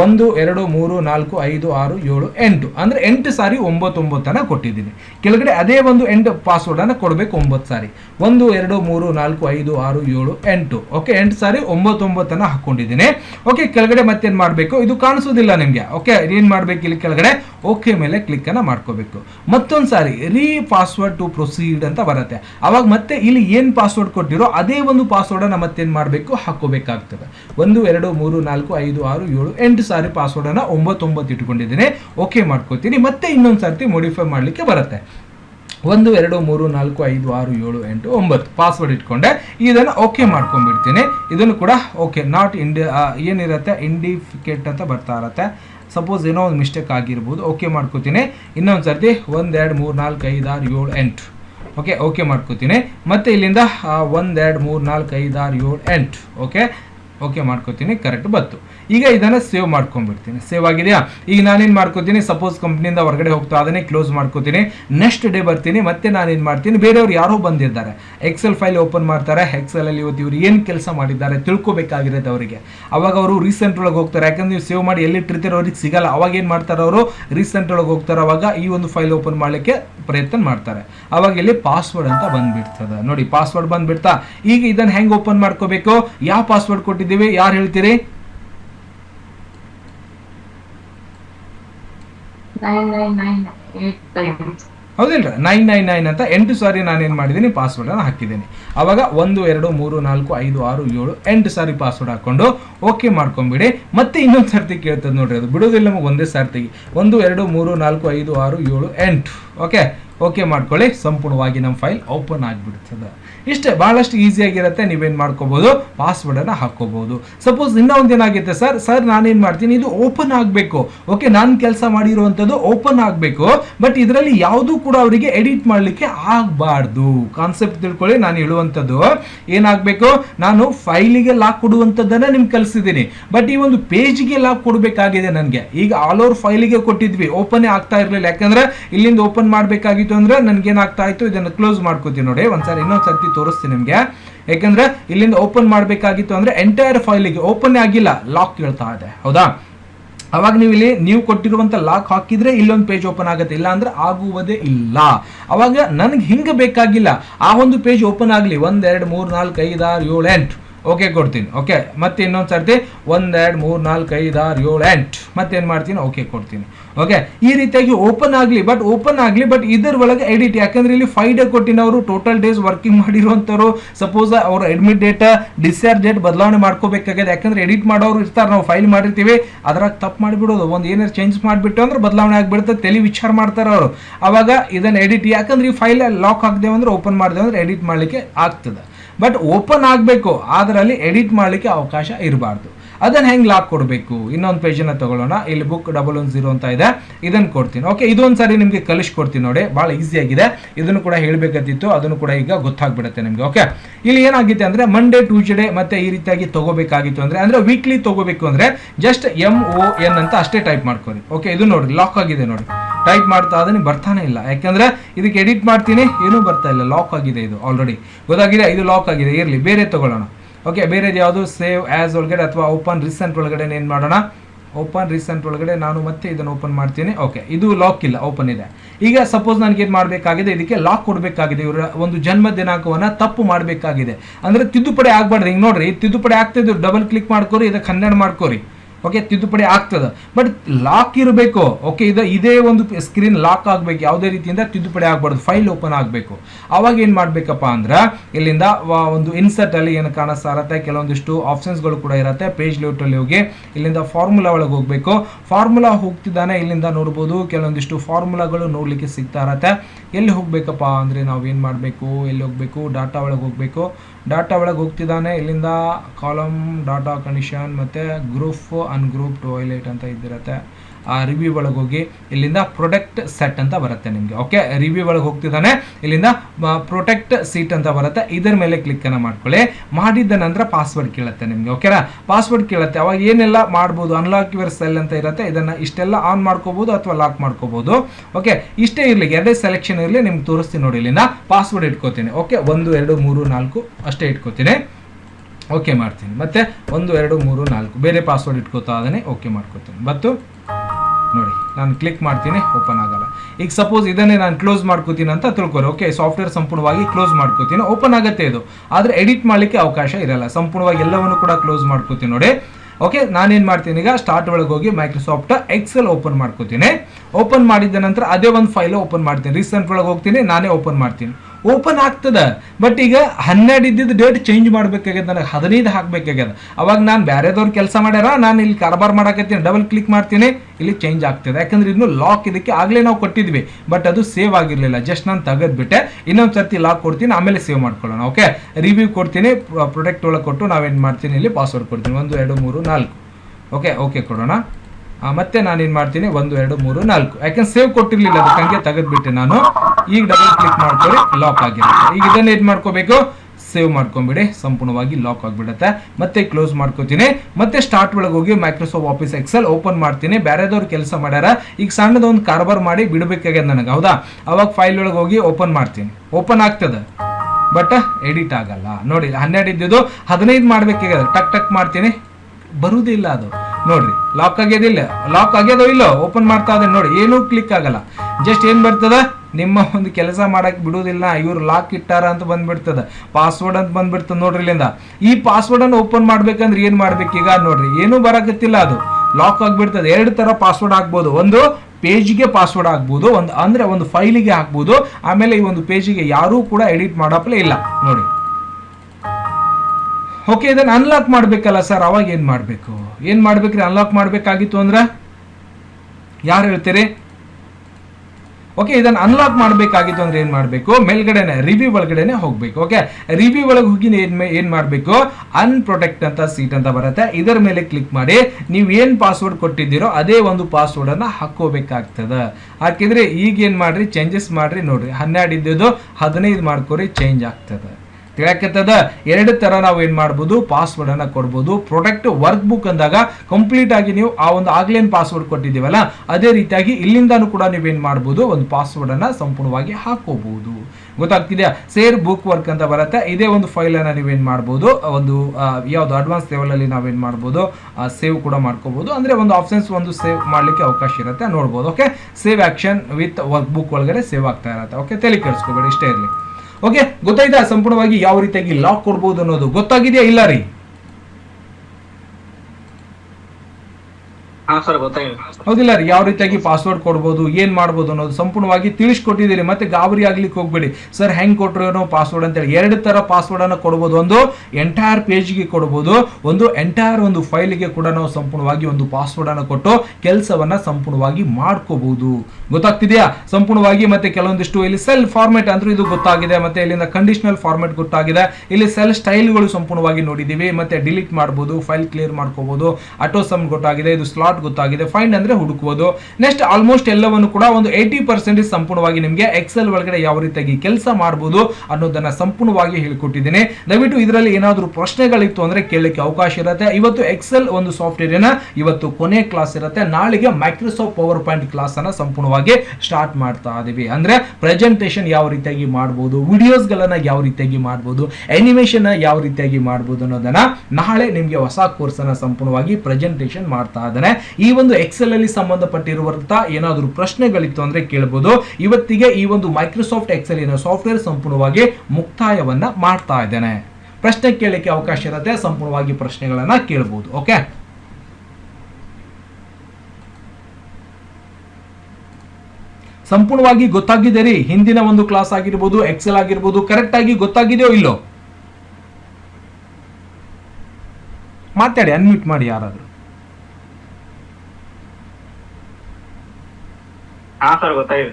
ಒಂದು, ಎರಡು, ಮೂರು, ನಾಲ್ಕು, ಐದು, ಆರು, ಏಳು, ಎಂಟು. ಅಂದರೆ ಎಂಟು ಸಾರಿ ಒಂಬತ್ತೊಂಬತ್ತನ್ನು ಕೊಟ್ಟಿದ್ದೀನಿ. ಕೆಳಗಡೆ ಅದೇ ಒಂದು ಎಂಟು ಪಾಸ್ವರ್ಡನ್ನು ಕೊಡಬೇಕು ಒಂಬತ್ತು ಸಾರಿ. ಒಂದು, ಎರಡು, ಮೂರು, ನಾಲ್ಕು, ಐದು, ಆರು, ಏಳು, ಎಂಟು. ಓಕೆ ಎಂಟು ಸಾರಿ ಒಂಬತ್ತೊಂಬತ್ತನ್ನು ಹಾಕ್ಕೊಂಡಿದ್ದೀನಿ ಓಕೆ ಕೆಳಗಡೆ ಮತ್ತೇನು ಮಾಡಬೇಕು? ಇದು ಕಾಣಿಸೋದಿಲ್ಲ ನಿಮಗೆ. ಓಕೆ ಏನು ಮಾಡಬೇಕು ಇಲ್ಲಿ ಕೆಳಗಡೆ? ಓಕೆ ಮೇಲೆ ಕ್ಲಿಕ್ಕನ್ನು ಮಾಡ್ಕೋಬೇಕು. ಮತ್ತೊಂದು ಸಾರಿ ರೀ ಪಾಸ್ವರ್ಡ್ ಟು ಪ್ರೊಸೀಡ್ ಅಂತ ಬರುತ್ತೆ. ಅವಾಗ ಮತ್ತೆ ಇಲ್ಲಿ ಏನು ಪಾಸ್ವರ್ಡ್ ಕೊಟ್ಟಿರೋ ಅದೇ ಒಂದು ಪಾಸ್ವರ್ಡನ್ನು ಮತ್ತೇನ್ ಮಾಡಬೇಕು? ಹಾಕೋಬೇಕಾಗ್ತದೆ ಒಂದು, ಎರಡು, ಮೂರು, ನಾಲ್ಕು, ಐದು, ಆರು, ಏಳು ಎಂಟು ಸಾರಿ ಪಾಸ್ವರ್ಡ್ ಅನ್ನ ಒಂಬತ್ತು ಒಂಬತ್ತು ಇಟ್ಕೊಂಡಿದ್ದೀನಿ. ಓಕೆ ಮಾಡ್ಕೋತೀನಿ. ಮತ್ತೆ ಇನ್ನೊಂದು ಸರ್ತಿ ಮೋಡಿಫೈ ಮಾಡ್ಲಿಕ್ಕೆ ಬರುತ್ತೆ. ಒಂದು, ಎರಡು, ಮೂರು, ನಾಲ್ಕು, ಐದು, ಆರು, ಏಳು, ಎಂಟು, ಒಂಬತ್ತು ಪಾಸ್ವರ್ಡ್ ಇಟ್ಕೊಂಡೆ. ಇದನ್ನು ಓಕೆ ಮಾಡ್ಕೊಂಡ್ಬಿಡ್ತೀನಿ. ಇದನ್ನು ಕೂಡ ಓಕೆ ನಾಟ್ ಇಂಡಿ ಏನಿರುತ್ತೆ? ಇಂಡಿಫಿಕೇಟ್ ಅಂತ ಬರ್ತಾ ಇರತ್ತೆ. ಸಪೋಸ್ ಏನೋ ಒಂದು ಮಿಸ್ಟೇಕ್ ಆಗಿರ್ಬೋದು. ಓಕೆ ಮಾಡ್ಕೋತೀನಿ. ಇನ್ನೊಂದು ಸರ್ತಿ ಒಂದು, ಎರಡು, ಮೂರು, ನಾಲ್ಕು, ಐದು, ಆರು, ಏಳು, ಎಂಟು. ಓಕೆ ಓಕೆ ಮಾಡ್ಕೋತೀನಿ. ಮತ್ತು ಇಲ್ಲಿಂದ ಒಂದು, ಎರಡು, ಮೂರು, ನಾಲ್ಕು, ಐದು, ಆರು, ಏಳು, ಎಂಟು. ಓಕೆ ಓಕೆ ಮಾಡ್ಕೋತೀನಿ. ಕರೆಕ್ಟ್ ಬತ್ತು ಈಗ ಇದನ್ನು ಸೇವ್ ಮಾಡ್ಕೊಂಡ್ಬಿಡ್ತೀನಿ. ಸೇವ್ ಆಗಿದೆಯಾ? ಈಗ ನಾನೇನು ಮಾಡ್ಕೋತೀನಿ? ಸಪೋಸ್ ಕಂಪ್ನಿಯಿಂದ ಹೊರಗಡೆ ಹೋಗ್ತಾ ಅದನ್ನೇ ಕ್ಲೋಸ್ ಮಾಡ್ಕೋತೀನಿ. ನೆಕ್ಸ್ಟ್ ಡೇ ಬರ್ತೀನಿ, ಮತ್ತೆ ನಾನೇನು ಮಾಡ್ತೀನಿ? ಬೇರೆಯವ್ರು ಯಾರೋ ಬಂದಿದ್ದಾರೆ. ಎಕ್ಸೆಲ್ ಫೈಲ್ ಓಪನ್ ಮಾಡ್ತಾರೆ. ಎಕ್ಸೆಲ್ ಅಲ್ಲಿ ಇವತ್ತು ಇವ್ರು ಏನು ಕೆಲಸ ಮಾಡಿದ್ದಾರೆ ತಿಳ್ಕೊಬೇಕಾಗಿರುತ್ತೆ ಅವರಿಗೆ. ಅವಾಗ ಅವರು ರೀಸೆಂಟ್ ಒಳಗೆ ಹೋಗ್ತಾರೆ. ಯಾಕಂದ್ರೆ ನೀವು ಸೇವ್ ಮಾಡಿ ಎಲ್ಲಿಟ್ಟಿರ್ತೀರೋ ಅವ್ರಿಗೆ ಸಿಗಲ್ಲ. ಅವಾಗ ಏನು ಮಾಡ್ತಾರೆ ಅವರು? ರೀಸೆಂಟ್ ಒಳಗೆ ಹೋಗ್ತಾರೆ. ಅವಾಗ ಈ ಒಂದು ಫೈಲ್ ಓಪನ್ ಮಾಡಲಿಕ್ಕೆ ಪ್ರಯತ್ನ ಮಾಡ್ತಾರೆ. ಅವಾಗ ಇಲ್ಲಿ ಪಾಸ್ವರ್ಡ್ ಅಂತ ಬಂದ್ಬಿಡ್ತದೆ. ನೋಡಿ ಪಾಸ್ವರ್ಡ್ ಬಂದ್ಬಿಡ್ತಾ. ಈಗ ಇದನ್ನ ಹೆಂಗೆ ಓಪನ್ ಮಾಡ್ಕೋಬೇಕು? ಯಾವ ಪಾಸ್ವರ್ಡ್ ಕೊಟ್ಟಿದ್ದೀವಿ? ಯಾರು ಹೇಳ್ತೀರಿ? Eight times. ಹೌದಿಲ್ಲ ನೈನ್ ನೈನ್ ನೈನ್ ಅಂತ ಎಂಟು ಸಾರಿ ನಾನೇನು ಮಾಡಿದ್ದೀನಿ ಪಾಸ್ವರ್ಡ್ ಅನ್ನು ಹಾಕಿದ್ದೀನಿ. ಅವಾಗ ಒಂದು, ಎರಡು, ಮೂರು, ನಾಲ್ಕು, ಐದು, ಆರು, ಏಳು, ಎಂಟು ಸಾರಿ ಪಾಸ್ವರ್ಡ್ ಹಾಕೊಂಡು ಓಕೆ ಮಾಡ್ಕೊಂಬಿಡಿ. ಮತ್ತೆ ಇನ್ನೊಂದು ಸರ್ತಿ ಕೇಳ್ತದೆ ನೋಡ್ರಿ ಅದು. ಬಿಡೋದಿಲ್ಲ ನಮಗೆ ಒಂದೇ ಸಾರ್ತಿಗೆ ಒಂದು, ಎರಡು, ಮೂರು, ನಾಲ್ಕು, ಐದು, ಆರು, ಏಳು, ಎಂಟು. ಓಕೆ ಓಕೆ ಮಾಡ್ಕೊಳ್ಳಿ. ಸಂಪೂರ್ಣವಾಗಿ ನಮ್ಮ ಫೈಲ್ ಓಪನ್ ಆಗಿಬಿಡ್ತದೆ. ಇಷ್ಟೇ ಭಾಳಷ್ಟು ಈಸಿಯಾಗಿರುತ್ತೆ ನೀವೇನು ಮಾಡ್ಕೋಬೋದು? ಪಾಸ್ವರ್ಡನ್ನು ಹಾಕ್ಕೋಬೋದು ಸಪೋಸ್ ಇನ್ನೂ ಒಂದು ಏನಾಗುತ್ತೆ ಸರ್ ಸರ್ ನಾನೇನು ಮಾಡ್ತೀನಿ? ಇದು ಓಪನ್ ಆಗಬೇಕು. ಓಕೆ ನಾನು ಕೆಲಸ ಮಾಡಿರುವಂಥದ್ದು ಓಪನ್ ಆಗಬೇಕು. ಬಟ್ ಇದರಲ್ಲಿ ಯಾವುದೂ ಕೂಡ ಅವರಿಗೆ ಎಡಿಟ್ ಮಾಡಲಿಕ್ಕೆ ಆಗಬಾರ್ದು. ಕಾನ್ಸೆಪ್ಟ್ ತಿಳ್ಕೊಳ್ಳಿ. ನಾನು ಹೇಳುವಂಥದ್ದು, ಏನಾಗಬೇಕು? ನಾನು ಫೈಲಿಗೆ ಲಾಕ್ ಕೊಡುವಂಥದ್ದನ್ನು ನಿಮ್ಗೆ ಕಲಿಸಿದ್ದೀನಿ. ಬಟ್ ಈ ಒಂದು ಪೇಜ್ಗೆ ಲಾಕ್ ಕೊಡಬೇಕಾಗಿದೆ ನನಗೆ. ಈಗ ಆಲ್ ಓವರ್ ಫೈಲಿಗೆ ಕೊಟ್ಟಿದ್ವಿ. ಓಪನ್ ಆಗ್ತಾ ಇರಲಿಲ್ಲ. ಯಾಕಂದರೆ ಇಲ್ಲಿಂದ ಓಪನ್ ಮಾಡಬೇಕಾಗಿತ್ತು. ಅಂದ್ರೆ ನನ್ಗೆ ಏನಾಗ್ತಾ ಇತ್ತು, ಇದನ್ನು ಕ್ಲೋಸ್ ಮಾಡ್ಕೋತೀನಿ ನೋಡಿ. ಒಂದ್ಸರಿ ಇನ್ನೊಂದು ಸರ್ತಿ ತೋರಿಸ್ತೀನಿ ನಿಮಗೆ. ಯಾಕಂದ್ರೆ ಇಲ್ಲಿಂದ ಓಪನ್ ಮಾಡಬೇಕಾಗಿತ್ತು ಅಂದ್ರೆ ಎಂಟೈರ್ ಫೈಲಿಗೆ ಓಪನ್ ಆಗಿಲ್ಲ ಲಾಕ್ ಕೇಳ್ತಾ ಇದೆ. ಹೌದಾ? ಅವಾಗ ನೀವು ಇಲ್ಲಿ ನೀವು ಕೊಟ್ಟಿರುವಂತ ಲಾಕ್ ಹಾಕಿದ್ರೆ ಇಲ್ಲೊಂದು ಪೇಜ್ ಓಪನ್ ಆಗುತ್ತೆ. ಇಲ್ಲ ಅಂದ್ರೆ ಆಗುವುದೇ ಇಲ್ಲ. ಅವಾಗ ನನಗೆ ಹಿಂಗೆ ಬೇಕಾಗಿಲ್ಲ. ಆ ಒಂದು ಪೇಜ್ ಓಪನ್ ಆಗಲಿ. ಒಂದ್, ಎರಡು, ಮೂರು, ನಾಲ್ಕು, ಐದು, ಆರು, ಏಳು, ಎಂಟು. ಓಕೆ ಕೊಡ್ತೀನಿ. ಓಕೆ ಮತ್ತೆ ಇನ್ನೊಂದು ಸರ್ತಿ. ಒಂದ್ ಎರಡು ಮೂರು, ನಾಲ್ಕು, ಐದು, ಆರು, ಏಳು, ಎಂಟು. ಮತ್ತೇನು ಮಾಡ್ತೀನಿ? ಓಕೆ ಕೊಡ್ತೀನಿ. ಓಕೆ ಈ ರೀತಿಯಾಗಿ ಓಪನ್ ಆಗಲಿ ಬಟ್ ಓಪನ್ ಆಗಲಿ ಬಟ್ ಇದರ ಒಳಗೆ ಎಡಿಟ್ ಯಾಕಂದ್ರೆ ಇಲ್ಲಿ ಫೈವ್ ಡೇ ಕೊಟ್ಟಿನವರು ಟೋಟಲ್ ಡೇಸ್ ವರ್ಕಿಂಗ್ ಮಾಡಿರುವಂಥವ್ರು ಸಪೋಸ್ ಅವ್ರ ಅಡ್ಮಿಟ್ ಡೇಟ್ ಡಿಸ್ಚಾರ್ಜ್ ಡೇಟ್ ಬದಲಾವಣೆ ಮಾಡ್ಕೋಬೇಕಾಗಿದೆ ಯಾಕಂದ್ರೆ ಎಡಿಟ್ ಮಾಡೋರು ಇರ್ತಾರೆ, ನಾವು ಫೈಲ್ ಮಾಡಿರ್ತೀವಿ. ಅದ್ರಾಗ ತಪ್ಪು ಮಾಡಿಬಿಡೋದು. ಒಂದು ಏನಾರು ಚೇಂಜ್ ಮಾಡಿಬಿಟ್ಟು ಅಂದ್ರೆ ಬದಲಾವಣೆ ಆಗಿಬಿಡುತ್ತೆ ತಲೆ ವಿಚಾರ ಮಾಡ್ತಾರೆ ಅವರು. ಅವಾಗ ಇದನ್ನ ಎಡಿಟ್ ಯಾಕಂದ್ರೆ ಈ ಫೈಲ್ ಲಾಕ್ ಹಾಕ್ದೇವೆ ಅಂದ್ರೆ ಓಪನ್ ಮಾಡಿದೆ ಅಂದ್ರೆ ಎಡಿಟ್ ಮಾಡಲಿಕ್ಕೆ ಆಗ್ತದೆ. ಬಟ್ ಓಪನ್ ಆಗಬೇಕು. ಅದರಲ್ಲಿ ಎಡಿಟ್ ಮಾಡಲಿಕ್ಕೆ ಅವಕಾಶ ಇರಬಾರ್ದು. ಅದನ್ನು ಹೆಂಗೆ ಲಾಕ್ ಕೊಡಬೇಕು? ಇನ್ನೊಂದು ಪೇಜನ್ನು ತಗೊಳ್ಳೋಣ. ಇಲ್ಲಿ ಬುಕ್ ಡಬಲ್ ಒನ್ ಜೀರೋ ಅಂತ ಇದೆ. ಇದನ್ನು ಕೊಡ್ತೀನಿ. ಓಕೆ ಇದೊಂದು ಸಾರಿ ನಿಮಗೆ ಕಲಿಸ್ಕೊಡ್ತೀನಿ ನೋಡಿ. ಭಾಳ ಈಸಿಯಾಗಿದೆ ಇದನ್ನು ಕೂಡ ಹೇಳಬೇಕಂತಿತ್ತು ಅದನ್ನು ಕೂಡ ಈಗ ಗೊತ್ತಾಗ್ಬಿಡುತ್ತೆ ನಿಮಗೆ. ಓಕೆ ಇಲ್ಲಿ ಏನಾಗಿದೆ ಅಂದರೆ ಮಂಡೇ ಟ್ಯೂಸ್ಡೇ ಮತ್ತೆ ಈ ರೀತಿಯಾಗಿ ತಗೋಬೇಕಾಗಿತ್ತು ಅಂದರೆ ಅಂದರೆ ವೀಕ್ಲಿ ತಗೋಬೇಕು ಅಂದರೆ ಜಸ್ಟ್ ಎಂ ಓ ಎನ್ ಅಂತ ಅಷ್ಟೇ ಟೈಪ್ ಮಾಡ್ಕೊರಿ ಓಕೆ ಇದು ನೋಡಿ ಲಾಕ್ ಆಗಿದೆ ನೋಡಿ ಟೈಪ್ ಮಾಡ್ತಾ ಅದನ್ನ ಬರ್ತಾನೆ ಇಲ್ಲ. ಯಾಕಂದ್ರೆ ಇದಕ್ಕೆ ಎಡಿಟ್ ಮಾಡ್ತೀನಿ, ಏನೂ ಬರ್ತಾ ಇಲ್ಲ. ಲಾಕ್ ಆಗಿದೆ ಇದು ಆಲ್ರೆಡಿ ಗೊತ್ತಾಗಿದೆ? ಇದು ಲಾಕ್ ಆಗಿದೆ. ಇರಲಿ, ಬೇರೆ ತಗೊಳ್ಳೋಣ. ಓಕೆ ಬೇರೆದು ಯಾವುದು? ಸೇವ್ ಆ್ಯಸ್ ಒಳಗಡೆ ಅಥವಾ ಓಪನ್ ರೀಸೆಂಟ್ ಒಳಗಡೆ ಏನು ಮಾಡೋಣ? ಓಪನ್ ರೀಸೆಂಟ್ ಒಳಗಡೆ ನಾನು ಮತ್ತೆ ಇದನ್ನು ಓಪನ್ ಮಾಡ್ತೀನಿ. ಓಕೆ ಇದು ಲಾಕ್ ಇಲ್ಲ. ಓಪನ್ ಇದೆ. ಈಗ ಸಪೋಸ್ ನನಗೆ ಏನು ಮಾಡಬೇಕಾಗಿದೆ? ಇದಕ್ಕೆ ಲಾಕ್ ಕೊಡಬೇಕಾಗಿದೆ. ಇವರ ಒಂದು ಜನ್ಮ ದಿನಾಂಕವನ್ನು ತಪ್ಪು ಮಾಡಬೇಕಾಗಿದೆ. ಅಂದರೆ ತಿದ್ದುಪಡಿ ಆಗಬಾರ್ದು. ಹಿಂಗೆ ನೋಡ್ರಿ, ತಿದ್ದುಪಡಿ ಆಗ್ತಿದ್ದು ಡಬಲ್ ಕ್ಲಿಕ್ ಮಾಡ್ಕೋರಿ, ಇದಕ್ಕೆ ಹನ್ನೆರಡು ಮಾಡ್ಕೋರಿ. ಓಕೆ ತಿದ್ದುಪಡಿ ಆಗ್ತದೆ. ಬಟ್ ಲಾಕ್ ಇರಬೇಕು. ಓಕೆ ಇದು ಇದೇ ಒಂದು ಸ್ಕ್ರೀನ್ ಲಾಕ್ ಆಗಬೇಕು. ಯಾವುದೇ ರೀತಿಯಿಂದ ತಿದ್ದುಪಡಿ ಆಗಬಾರ್ದು. ಫೈಲ್ ಓಪನ್ ಆಗಬೇಕು. ಅವಾಗ ಏನು ಮಾಡಬೇಕಪ್ಪ ಅಂದ್ರೆ, ಇಲ್ಲಿಂದ ಒಂದು ಇನ್ಸರ್ಟ್ ಅಲ್ಲಿ ಏನು ಕಾಣಿಸ್ತಾ ಇರುತ್ತೆ ಕೆಲವೊಂದಿಷ್ಟು ಆಪ್ಷನ್ಸ್ಗಳು ಕೂಡ ಇರುತ್ತೆ. ಪೇಜ್ ಲೇಔಟಲ್ಲಿ ಹೋಗಿ ಇಲ್ಲಿಂದ ಫಾರ್ಮುಲಾ ಒಳಗೆ ಹೋಗಬೇಕು. ಫಾರ್ಮುಲಾ ಹೋಗ್ತಿದ್ದಾನೆ, ಇಲ್ಲಿಂದ ನೋಡ್ಬೋದು. ಕೆಲವೊಂದಿಷ್ಟು ಫಾರ್ಮುಲಾಗಳು ನೋಡಲಿಕ್ಕೆ ಸಿಗ್ತಾ ಇರತ್ತೆ. ಎಲ್ಲಿ ಹೋಗಬೇಕಪ್ಪ ಅಂದರೆ ನಾವು ಏನು ಮಾಡಬೇಕು? ಎಲ್ಲಿ ಹೋಗಬೇಕು? ಡಾಟಾ ಒಳಗೆ ಹೋಗಬೇಕು. ಡಾಟಾ ಒಳಗೆ ಹೋಗ್ತಿದ್ದಾನೆ. ಇಲ್ಲಿಂದ ಕಾಲಮ್, ಡಾಟಾ ಕಂಡೀಷನ್ ಮತ್ತು ಗ್ರೂಪ್ ಅನ್ಗ್ರೂಪ್ ಟಾಯ್ಲೆಟ್ ಅಂತ ಇದ್ದಿರತ್ತೆ. ಆ ರಿವ್ಯೂ ಒಳಗೆ ಹೋಗಿ ಇಲ್ಲಿಂದ ಪ್ರೊಡಕ್ಟ್ ಸೆಟ್ ಅಂತ ಬರುತ್ತೆ ನಿಮಗೆ. ಓಕೆ? ರಿವ್ಯೂ ಒಳಗೆ ಹೋಗ್ತಿದ್ದಾನೆ. ಇಲ್ಲಿಂದ ಪ್ರೊಟೆಕ್ಟ್ ಸೀಟ್ ಅಂತ ಬರುತ್ತೆ. ಇದರ ಮೇಲೆ ಕ್ಲಿಕ್ಕನ್ನು ಮಾಡ್ಕೊಳ್ಳಿ. ಮಾಡಿದ್ದ ನಂತರ ಪಾಸ್ವರ್ಡ್ ಕೇಳುತ್ತೆ ನಿಮಗೆ. ಓಕೆನಾ? ಪಾಸ್ವರ್ಡ್ ಕೇಳುತ್ತೆ. ಅವಾಗ ಏನೆಲ್ಲ ಮಾಡ್ಬೋದು? ಅನ್ಲಾಕ್ ಯುವರ್ ಸೆಲ್ ಅಂತ ಇರುತ್ತೆ. ಇದನ್ನು ಇಷ್ಟೆಲ್ಲ ಆನ್ ಮಾಡ್ಕೋಬೋದು ಅಥವಾ ಲಾಕ್ ಮಾಡ್ಕೋಬೋದು? ಓಕೆ? ಇಷ್ಟೇ ಇರಲಿ. ಎರಡೇ ಸೆಲೆಕ್ಷನ್ ಇರಲಿ. ನಿಮ್ಗೆ ತೋರಿಸ್ತೀನಿ ನೋಡಿ ಇಲ್ಲಿಂದ. ಪಾಸ್ವರ್ಡ್ ಇಟ್ಕೋತೀನಿ. ಓಕೆ? ಒಂದು, ಎರಡು, ಮೂರು, ನಾಲ್ಕು, ಅಷ್ಟೇ. ಇಟ್ಕೋತೀನಿ. ಓಕೆ ಮಾಡ್ತೀನಿ. ಮತ್ತೆ ಒಂದು, ಎರಡು, ಮೂರು, ನಾಲ್ಕು. ಬೇರೆ ಪಾಸ್ವರ್ಡ್ ಇಟ್ಕೋತಾ ಅದನ್ನೇ ಓಕೆ ಮಾಡ್ಕೋತೀನಿ. ಮತ್ತು ನೋಡಿ, ನಾನು ಕ್ಲಿಕ್ ಮಾಡ್ತೀನಿ ಓಪನ್ ಆಗಲ್ಲ. ಈಗ ಸಪೋಸ್ ಇದನ್ನೇ ನಾನು ಕ್ಲೋಸ್ ಮಾಡ್ಕೋತೀನಿ ಅಂತ ತಿಳ್ಕೊರಿ ಓಕೆ ಸಾಫ್ಟ್ವೇರ್ ಸಂಪೂರ್ಣವಾಗಿ ಕ್ಲೋಸ್ ಮಾಡ್ಕೋತೀನಿ. ಓಪನ್ ಆಗುತ್ತೆ ಇದು. ಆದರೆ ಎಡಿಟ್ ಮಾಡಲಿಕ್ಕೆ ಅವಕಾಶ ಇರಲ್ಲ. ಸಂಪೂರ್ಣವಾಗಿ ಎಲ್ಲವನ್ನು ಕೂಡ ಕ್ಲೋಸ್ ಮಾಡ್ಕೋತೀನಿ ನೋಡಿ. ಓಕೆ ನಾನೇನು ಮಾಡ್ತೀನಿ ಈಗ? ಸ್ಟಾರ್ಟ್ ಒಳಗೆ ಹೋಗಿ ಮೈಕ್ರೋಸಾಫ್ಟ್ ಎಕ್ಸೆಲ್ ಓಪನ್ ಮಾಡ್ಕೋತೀನಿ. ಓಪನ್ ಮಾಡಿದ ನಂತರ ಅದೇ ಒಂದು ಫೈಲ್ ಓಪನ್ ಮಾಡ್ತೀನಿ. ರೀಸೆಂಟ್ ಒಳಗೆ ಹೋಗ್ತೀನಿ, ನಾನೇ ಓಪನ್ ಮಾಡ್ತೀನಿ. ಓಪನ್ ಆಗ್ತದ. ಬಟ್ ಈಗ ಹನ್ನೆರಡು ಇದ್ದಿದ್ದು ಡೇಟ್ ಚೇಂಜ್ ಮಾಡ್ಬೇಕಾಗ್ಯದ, ನನಗೆ ಹದಿನೈದು ಹಾಕ್ಬೇಕಾಗ್ಯದ. ಅವಾಗ ನಾನು ಬೇರೆದವ್ರು ಕೆಲಸ ಮಾಡ್ಯಾರ, ನಾನು ಇಲ್ಲಿ ಕಾರ್ಬಾರ್ ಮಾಡಕತ್ತೀನಿ ಡಬಲ್ ಕ್ಲಿಕ್ ಮಾಡ್ತೀನಿ, ಇಲ್ಲಿ ಚೇಂಜ್ ಆಗ್ತದೆ. ಯಾಕಂದ್ರೆ ಇನ್ನು ಲಾಕ್ ಇದಕ್ಕೆ ಆಗಲೇ ನಾವು ಕೊಟ್ಟಿದ್ವಿ. ಬಟ್ ಅದು ಸೇವ್ ಆಗಿರಲಿಲ್ಲ. ಜಸ್ಟ್ ನಾನು ತೆಗೆದ್ಬಿಟ್ಟೆ. ಇನ್ನೊಂದು ಸರ್ತಿ ಲಾಕ್ ಕೊಡ್ತೀನಿ, ಆಮೇಲೆ ಸೇವ್ ಮಾಡ್ಕೊಳ್ಳೋಣ ಓಕೆ ರಿವ್ಯೂ ಕೊಡ್ತೀನಿ ಪ್ರೊಡಕ್ಟ್ ಒಳಗೆ ಕೊಟ್ಟು ನಾವೇನು ಮಾಡ್ತೀನಿ, ಇಲ್ಲಿ ಪಾಸ್ವರ್ಡ್ ಕೊಡ್ತೀನಿ. ಒಂದು, ಎರಡು, ಮೂರು, ನಾಲ್ಕು. ಓಕೆ ಓಕೆ ಕೊಡೋಣ. ಮತ್ತೆ ನಾನೇನು ಮಾಡ್ತೀನಿ? ಒಂದು, ಎರಡು, ಮೂರು, ನಾಲ್ಕು. ಯಾಕಂದ್ರೆ ಸೇವ್ ಕೊಟ್ಟಿರಲಿಲ್ಲ ಅದಕ್ಕೆ ಹಂಗೆ ತೆಗೆದ್ಬಿಟ್ಟೆ ನಾನು. ಈಗ ಡಬಲ್ ಕ್ಲಿಕ್ ಮಾಡ್ಕೊಳ್ಳಿ ಲಾಕ್ ಆಗಿರುತ್ತೆ. ಈಗ ಇದನ್ನ ಏನು ಮಾಡ್ಕೋಬೇಕು? ಸೇವ್ ಮಾಡ್ಕೊಂಬಿಡಿ ಸಂಪೂರ್ಣವಾಗಿ ಲಾಕ್ ಆಗಿಬಿಡುತ್ತೆ. ಮತ್ತೆ ಕ್ಲೋಸ್ ಮಾಡ್ಕೋತೀನಿ. ಮತ್ತೆ ಸ್ಟಾರ್ಟ್ ಒಳಗೆ ಹೋಗಿ ಮೈಕ್ರೋಸಾಫ್ಟ್ ಆಫೀಸ್ ಎಕ್ಸೆಲ್ ಓಪನ್ ಮಾಡ್ತೀನಿ. ಬೇರೆದವ್ರು ಕೆಲಸ ಮಾಡ್ಯಾರ. ಈಗ ಸಣ್ಣದೊಂದು ಕಾರ್ಬಾರ್ ಮಾಡಿ ಬಿಡಬೇಕಾಗ್ಯದ ನನಗೆ. ಹೌದಾ? ಅವಾಗ ಫೈಲ್ ಒಳಗೆ ಹೋಗಿ ಓಪನ್ ಮಾಡ್ತೀನಿ. ಓಪನ್ ಆಗ್ತದೆ. ಬಟ್ ಎಡಿಟ್ ಆಗಲ್ಲ. ನೋಡಿ, ಹನ್ನೆರಡು ಇದ್ದಿದ್ದು ಹದಿನೈದು ಮಾಡ್ಬೇಕಾಗ್ಯದ. ಟಕ್ ಟಕ್ ಮಾಡ್ತೀನಿ. ಬರುವುದಿಲ್ಲ ಅದು. ನೋಡ್ರಿ ಲಾಕ್ ಆಗ್ಯದಿಲ್ಲ ಲಾಕ್ ಆಗ್ಯದೋ ಇಲ್ಲೋ? ಓಪನ್ ಮಾಡ್ತಾ ಇದೆ ನೋಡಿ ಏನೂ ಕ್ಲಿಕ್ ಆಗಲ್ಲ. ಜಸ್ಟ್ ಏನು ಬರ್ತದ? ನಿಮ್ಮ ಒಂದು ಕೆಲಸ ಮಾಡಕ್ಕೆ ಬಿಡುವುದಿಲ್ಲ ಇವ್ರು ಲಾಕ್ ಇಟ್ಟಾರ ಅಂತ ಬಂದ್ಬಿಡ್ತದ. ಪಾಸ್ವರ್ಡ್ ಅಂತ ಬಂದ್ಬಿಡ್ತದೆ ನೋಡ್ರಿ ಇಲ್ಲಿಂದ. ಈ ಪಾಸ್ವರ್ಡ್ ಅನ್ನು ಓಪನ್ ಮಾಡ್ಬೇಕಂದ್ರೆ ಏನು ಮಾಡ್ಬೇಕು ಈಗ? ನೋಡ್ರಿ, ಏನೂ ಬರಕತ್ತಿಲ್ಲ ಅದು. ಲಾಕ್ ಆಗ್ಬಿಡ್ತದೆ. ಎರಡು ತರ ಪಾಸ್ವರ್ಡ್ ಆಗ್ಬೋದು. ಒಂದು ಪೇಜ್ಗೆ ಪಾಸ್ವರ್ಡ್ ಆಗ್ಬೋದು. ಒಂದು ಅಂದ್ರೆ ಒಂದು ಫೈಲಿಗೆ ಹಾಕ್ಬೋದು. ಆಮೇಲೆ ಈ ಒಂದು ಪೇಜಿಗೆ ಯಾರೂ ಕೂಡ ಎಡಿಟ್ ಮಾಡಪ್ಲೇ ಇಲ್ಲ. ನೋಡಿ ಓಕೆ ಇದನ್ನ ಅನ್ಲಾಕ್ ಮಾಡಬೇಕಲ್ಲ ಸರ್ ಅವಾಗ ಏನು ಮಾಡ್ಬೇಕು? ಏನು ಮಾಡ್ಬೇಕ್ರಿ? ಅನ್ಲಾಕ್ ಮಾಡಬೇಕಾಗಿತ್ತು ಅಂದ್ರೆ? ಯಾರು ಹೇಳ್ತೀರಿ? ಓಕೆ ಇದನ್ನ ಅನ್ಲಾಕ್ ಮಾಡಬೇಕಾಗಿತ್ತು ಅಂದ್ರೆ ಏನು ಮಾಡಬೇಕು? ಮೇಲ್ಗಡೆನೆ ರಿವ್ಯೂ ಒಳಗಡೆನೆ ಹೋಗ್ಬೇಕು ಓಕೆ ರಿವ್ಯೂ ಒಳಗೆ ಹೋಗಿ ಏನು ಏನ್ ಮಾಡಬೇಕು? ಅನ್ಪ್ರೊಟೆಕ್ಟ್ ಅಂತ ಸೀಟ್ ಅಂತ ಬರುತ್ತೆ. ಇದರ ಮೇಲೆ ಕ್ಲಿಕ್ ಮಾಡಿ, ನೀವು ಏನು ಪಾಸ್ವರ್ಡ್ ಕೊಟ್ಟಿದ್ದೀರೋ ಅದೇ ಒಂದು ಪಾಸ್ವರ್ಡ್ ಅನ್ನ ಹಾಕೋಬೇಕಾಗ್ತದ. ಈಗೇನು ಈಗ ಏನ್ ಮಾಡ್ರಿ? ಚೇಂಜಸ್ ಮಾಡ್ರಿ, ನೋಡಿರಿ. ಹನ್ನೆರಡು ಇದ್ದಿದ್ದು ಹದಿನೈದು ಮಾಡ್ಕೊರಿ ಚೇಂಜ್ ಆಗ್ತದೆ. ತಿಳಕತ್ತದ. ಎರಡು ತರ ನಾವು ಏನು ಮಾಡ್ಬೋದು? ಪಾಸ್ವರ್ಡ್ ಅನ್ನ ಕೊಡ್ಬೋದು. ಪ್ರೊಡಕ್ಟ್ ವರ್ಕ್ ಬುಕ್ ಅಂದಾಗ ಕಂಪ್ಲೀಟ್ ಆಗಿ ನೀವು ಆ ಒಂದು ಆಗ್ಲೇನ್ ಪಾಸ್ವರ್ಡ್ ಕೊಟ್ಟಿದ್ದೀವಲ್ಲ, ಅದೇ ರೀತಿಯಾಗಿ ಇಲ್ಲಿಂದಾನು ಕೂಡ ನೀವೇನು ಮಾಡ್ಬೋದು? ಒಂದು ಪಾಸ್ವರ್ಡ್ ಅನ್ನ ಸಂಪೂರ್ಣವಾಗಿ ಹಾಕೋಬಹುದು ಗೊತ್ತಾಗ್ತಿದೆಯಾ? ಸೇರ್ ಬುಕ್ ವರ್ಕ್ ಅಂತ ಬರುತ್ತೆ. ಇದೇ ಒಂದು ಫೈಲ್ ನೀವೇನು ಮಾಡ್ಬೋದು? ಒಂದು ಯಾವುದು ಅಡ್ವಾನ್ಸ್ ಲೆವೆಲಲ್ಲಿ ನಾವೇನ್ ಮಾಡ್ಬೋದು? ಸೇವ್ ಕೂಡ ಮಾಡ್ಕೋಬಹುದು ಅಂದ್ರೆ ಒಂದು ಆಪ್ಷನ್ಸ್ ಒಂದು ಸೇವ್ ಮಾಡಲಿಕ್ಕೆ ಅವಕಾಶ ಇರುತ್ತೆ. ನೋಡ್ಬೋದು okay save action with workbook ಒಳಗಡೆ ಸೇವ್ ಆಗ್ತಾ ಇರುತ್ತೆ. ಓಕೆ ತಲೆ ಕೆಡಿಸ್ಕೋಬೇಡಿ, ಇಷ್ಟೇ ಇರಲಿ. ಓಕೆ ಗೊತ್ತಾಯ್ತಾ? ಸಂಪೂರ್ಣವಾಗಿ ಯಾವ ರೀತಿಯಾಗಿ ಲಾಕ್ ಕೊಡ್ಬೋದು ಅನ್ನೋದು ಗೊತ್ತಾಗಿದೆಯಾ? ಇಲ್ಲ ರೀ ಹಾ ಸರ್ ಗೊತ್ತಾಗಿದೆ ಹೌದಿಲ್ಲ ರೀ, ಯಾವ ರೀತಿಯಾಗಿ ಪಾಸ್ವರ್ಡ್ ಕೊಡ್ಬೋದು, ಏನ್ ಮಾಡ್ಬೋದು ಅನ್ನೋದು ಸಂಪೂರ್ಣವಾಗಿ ತಿಳಿಸ್ಕೊಟ್ಟಿದ್ದೀರಿ, ಮತ್ತೆ ಗಾಬರಿ ಆಗ್ಲಿಕ್ಕೆ ಹೋಗ್ಬೇಡಿ. ಸರ್, ಹೆಂಗ್ ಕೊಟ್ರು ಏನೋ ಪಾಸ್ವರ್ಡ್ ಅಂತೇಳಿ, ಎರಡು ತರ ಪಾಸ್ವರ್ಡ್ ಅನ್ನ ಕೊಡ್ಬೋದು. ಒಂದು ಎಂಟೈರ್ ಪೇಜ್ಗೆ ಕೊಡ್ಬೋದು, ಒಂದು ಎಂಟೈರ್ ಒಂದು ಫೈಲ್ಗೆ ಕೂಡ ನಾವು ಸಂಪೂರ್ಣವಾಗಿ ಒಂದು ಪಾಸ್ವರ್ಡ್ ಅನ್ನ ಕೊಟ್ಟು ಕೆಲಸವನ್ನ ಸಂಪೂರ್ಣವಾಗಿ ಮಾಡ್ಕೋಬಹುದು ಗೊತ್ತಾಗ್ತಿದೆಯಾ? ಸಂಪೂರ್ಣವಾಗಿ ಮತ್ತೆ ಕೆಲವೊಂದಿಷ್ಟು ಇಲ್ಲಿ ಸೆಲ್ ಫಾರ್ಮೆಟ್ ಅಂದ್ರೆ ಇದು ಗೊತ್ತಾಗಿದೆ, ಮತ್ತೆ ಇಲ್ಲಿಂದ ಕಂಡೀಷನಲ್ ಫಾರ್ಮೆಟ್ ಗೊತ್ತಾಗಿದೆ. ಇಲ್ಲಿ ಸೆಲ್ ಸ್ಟೈಲ್ಗಳು ಸಂಪೂರ್ಣವಾಗಿ ನೋಡಿದೀವಿ ಮತ್ತೆ ಡಿಲೀಟ್ ಮಾಡಬಹುದು ಫೈಲ್ ಕ್ಲಿಯರ್ ಮಾಡ್ಕೋಬಹುದು ಆಟೋ ಸಮ್ ಗೊತ್ತಾಗಿದೆ, ಇದು ಸ್ಲಾಟ್ ಗೊತ್ತಾಗಿದೆ. ಫೈಂಡ್ ಅಂದ್ರೆ ಹುಡುಕುವುದು. ನೆಕ್ಸ್ಟ್ ಆಲ್ಮೋಸ್ಟ್ ಎಲ್ಲವನ್ನು ಕೂಡ ಒಂದು ಏಯ್ಟಿ ಪರ್ಸೆಂಟೇಜ್ ಸಂಪೂರ್ಣವಾಗಿ ನಿಮಗೆ ಎಕ್ಸೆಲ್ ಒಳಗಡೆ ಯಾವ ರೀತಿಯಾಗಿ ಕೆಲಸ ಮಾಡಬಹುದು ಅನ್ನೋದನ್ನ ಸಂಪೂರ್ಣವಾಗಿ ಹೇಳ್ಕೊಟ್ಟಿದ್ದೀನಿ. ದಯವಿಟ್ಟು ಇದರಲ್ಲಿ ಏನಾದರೂ ಪ್ರಶ್ನೆಗಳಿತ್ತು ಅಂದ್ರೆ ಕೇಳಲಿಕ್ಕೆ ಅವಕಾಶ ಇರುತ್ತೆ. ಇವತ್ತು ಎಕ್ಸೆಲ್ ಒಂದು ಸಾಫ್ಟ್ವೇರ್ ಇವತ್ತು ಕೊನೆ ಕ್ಲಾಸ್ ಇರುತ್ತೆ. ನಾಳೆಗೆ ಮೈಕ್ರೋಸಾಫ್ಟ್ ಪವರ್ ಪಾಯಿಂಟ್ ಕ್ಲಾಸ್ ಅನ್ನ ಸಂಪೂರ್ಣವಾಗಿ ಸ್ಟಾರ್ಟ್ ಮಾಡ್ತಾ ಇದೀವಿ. ಅಂದ್ರೆ ಪ್ರೆಸೆಂಟೇಷನ್ ಯಾವ ರೀತಿಯಾಗಿ ಮಾಡಬಹುದು ವಿಡಿಯೋಸ್ ಗಳನ್ನ ಯಾವ ರೀತಿಯಾಗಿ ಮಾಡಬಹುದು ಅನಿಮೇಷನ್ ಯಾವ ರೀತಿಯಾಗಿ ಮಾಡಬಹುದು ಅನ್ನೋದನ್ನ ನಾಳೆ ನಿಮಗೆ ಹೊಸ ಕೋರ್ಸ್ ಅನ್ನ ಸಂಪೂರ್ಣವಾಗಿ ಪ್ರೆಸೆಂಟೇಷನ್ ಮಾಡ್ತಾ ಇದ್ದಾನೆ. ಈ ಒಂದು ಎಕ್ಸೆಲ್ ಅಲ್ಲಿ ಸಂಬಂಧಪಟ್ಟಿರುವಂತಹ ಏನಾದರೂ ಪ್ರಶ್ನೆಗಳಿತ್ತು ಅಂದ್ರೆ ಕೇಳಬಹುದು ಇವತ್ತಿಗೆ ಈ ಒಂದು ಮೈಕ್ರೋಸಾಫ್ಟ್ ಎಕ್ಸೆಲ್ ಏನೋ ಸಾಫ್ಟ್ವೇರ್ ಸಂಪೂರ್ಣವಾಗಿ ಮುಕ್ತಾಯವನ್ನ ಮಾಡ್ತಾ ಇದ್ದೇನೆ. ಪ್ರಶ್ನೆ ಕೇಳಲಿಕ್ಕೆ ಅವಕಾಶ ಇರುತ್ತೆ, ಸಂಪೂರ್ಣವಾಗಿ ಪ್ರಶ್ನೆಗಳನ್ನ ಕೇಳಬಹುದು ಓಕೆ ಸಂಪೂರ್ಣವಾಗಿ ಗೊತ್ತಾಗಿದೆ ರೀ ಹಿಂದಿನ ಒಂದು ಕ್ಲಾಸ್ ಆಗಿರ್ಬೋದು ಎಕ್ಸೆಲ್ ಆಗಿರ್ಬೋದು ಕರೆಕ್ಟ್ ಆಗಿ ಗೊತ್ತಾಗಿದೆಯೋ ಇಲ್ಲೋ? ಮಾತಾಡಿ ಅನ್ಮ್ಯೂಟ್ ಮಾಡಿ ಯಾರಾದ್ರೂ. ಹಾ ಸರ್ ಗೊತ್ತಾಗಿದೆ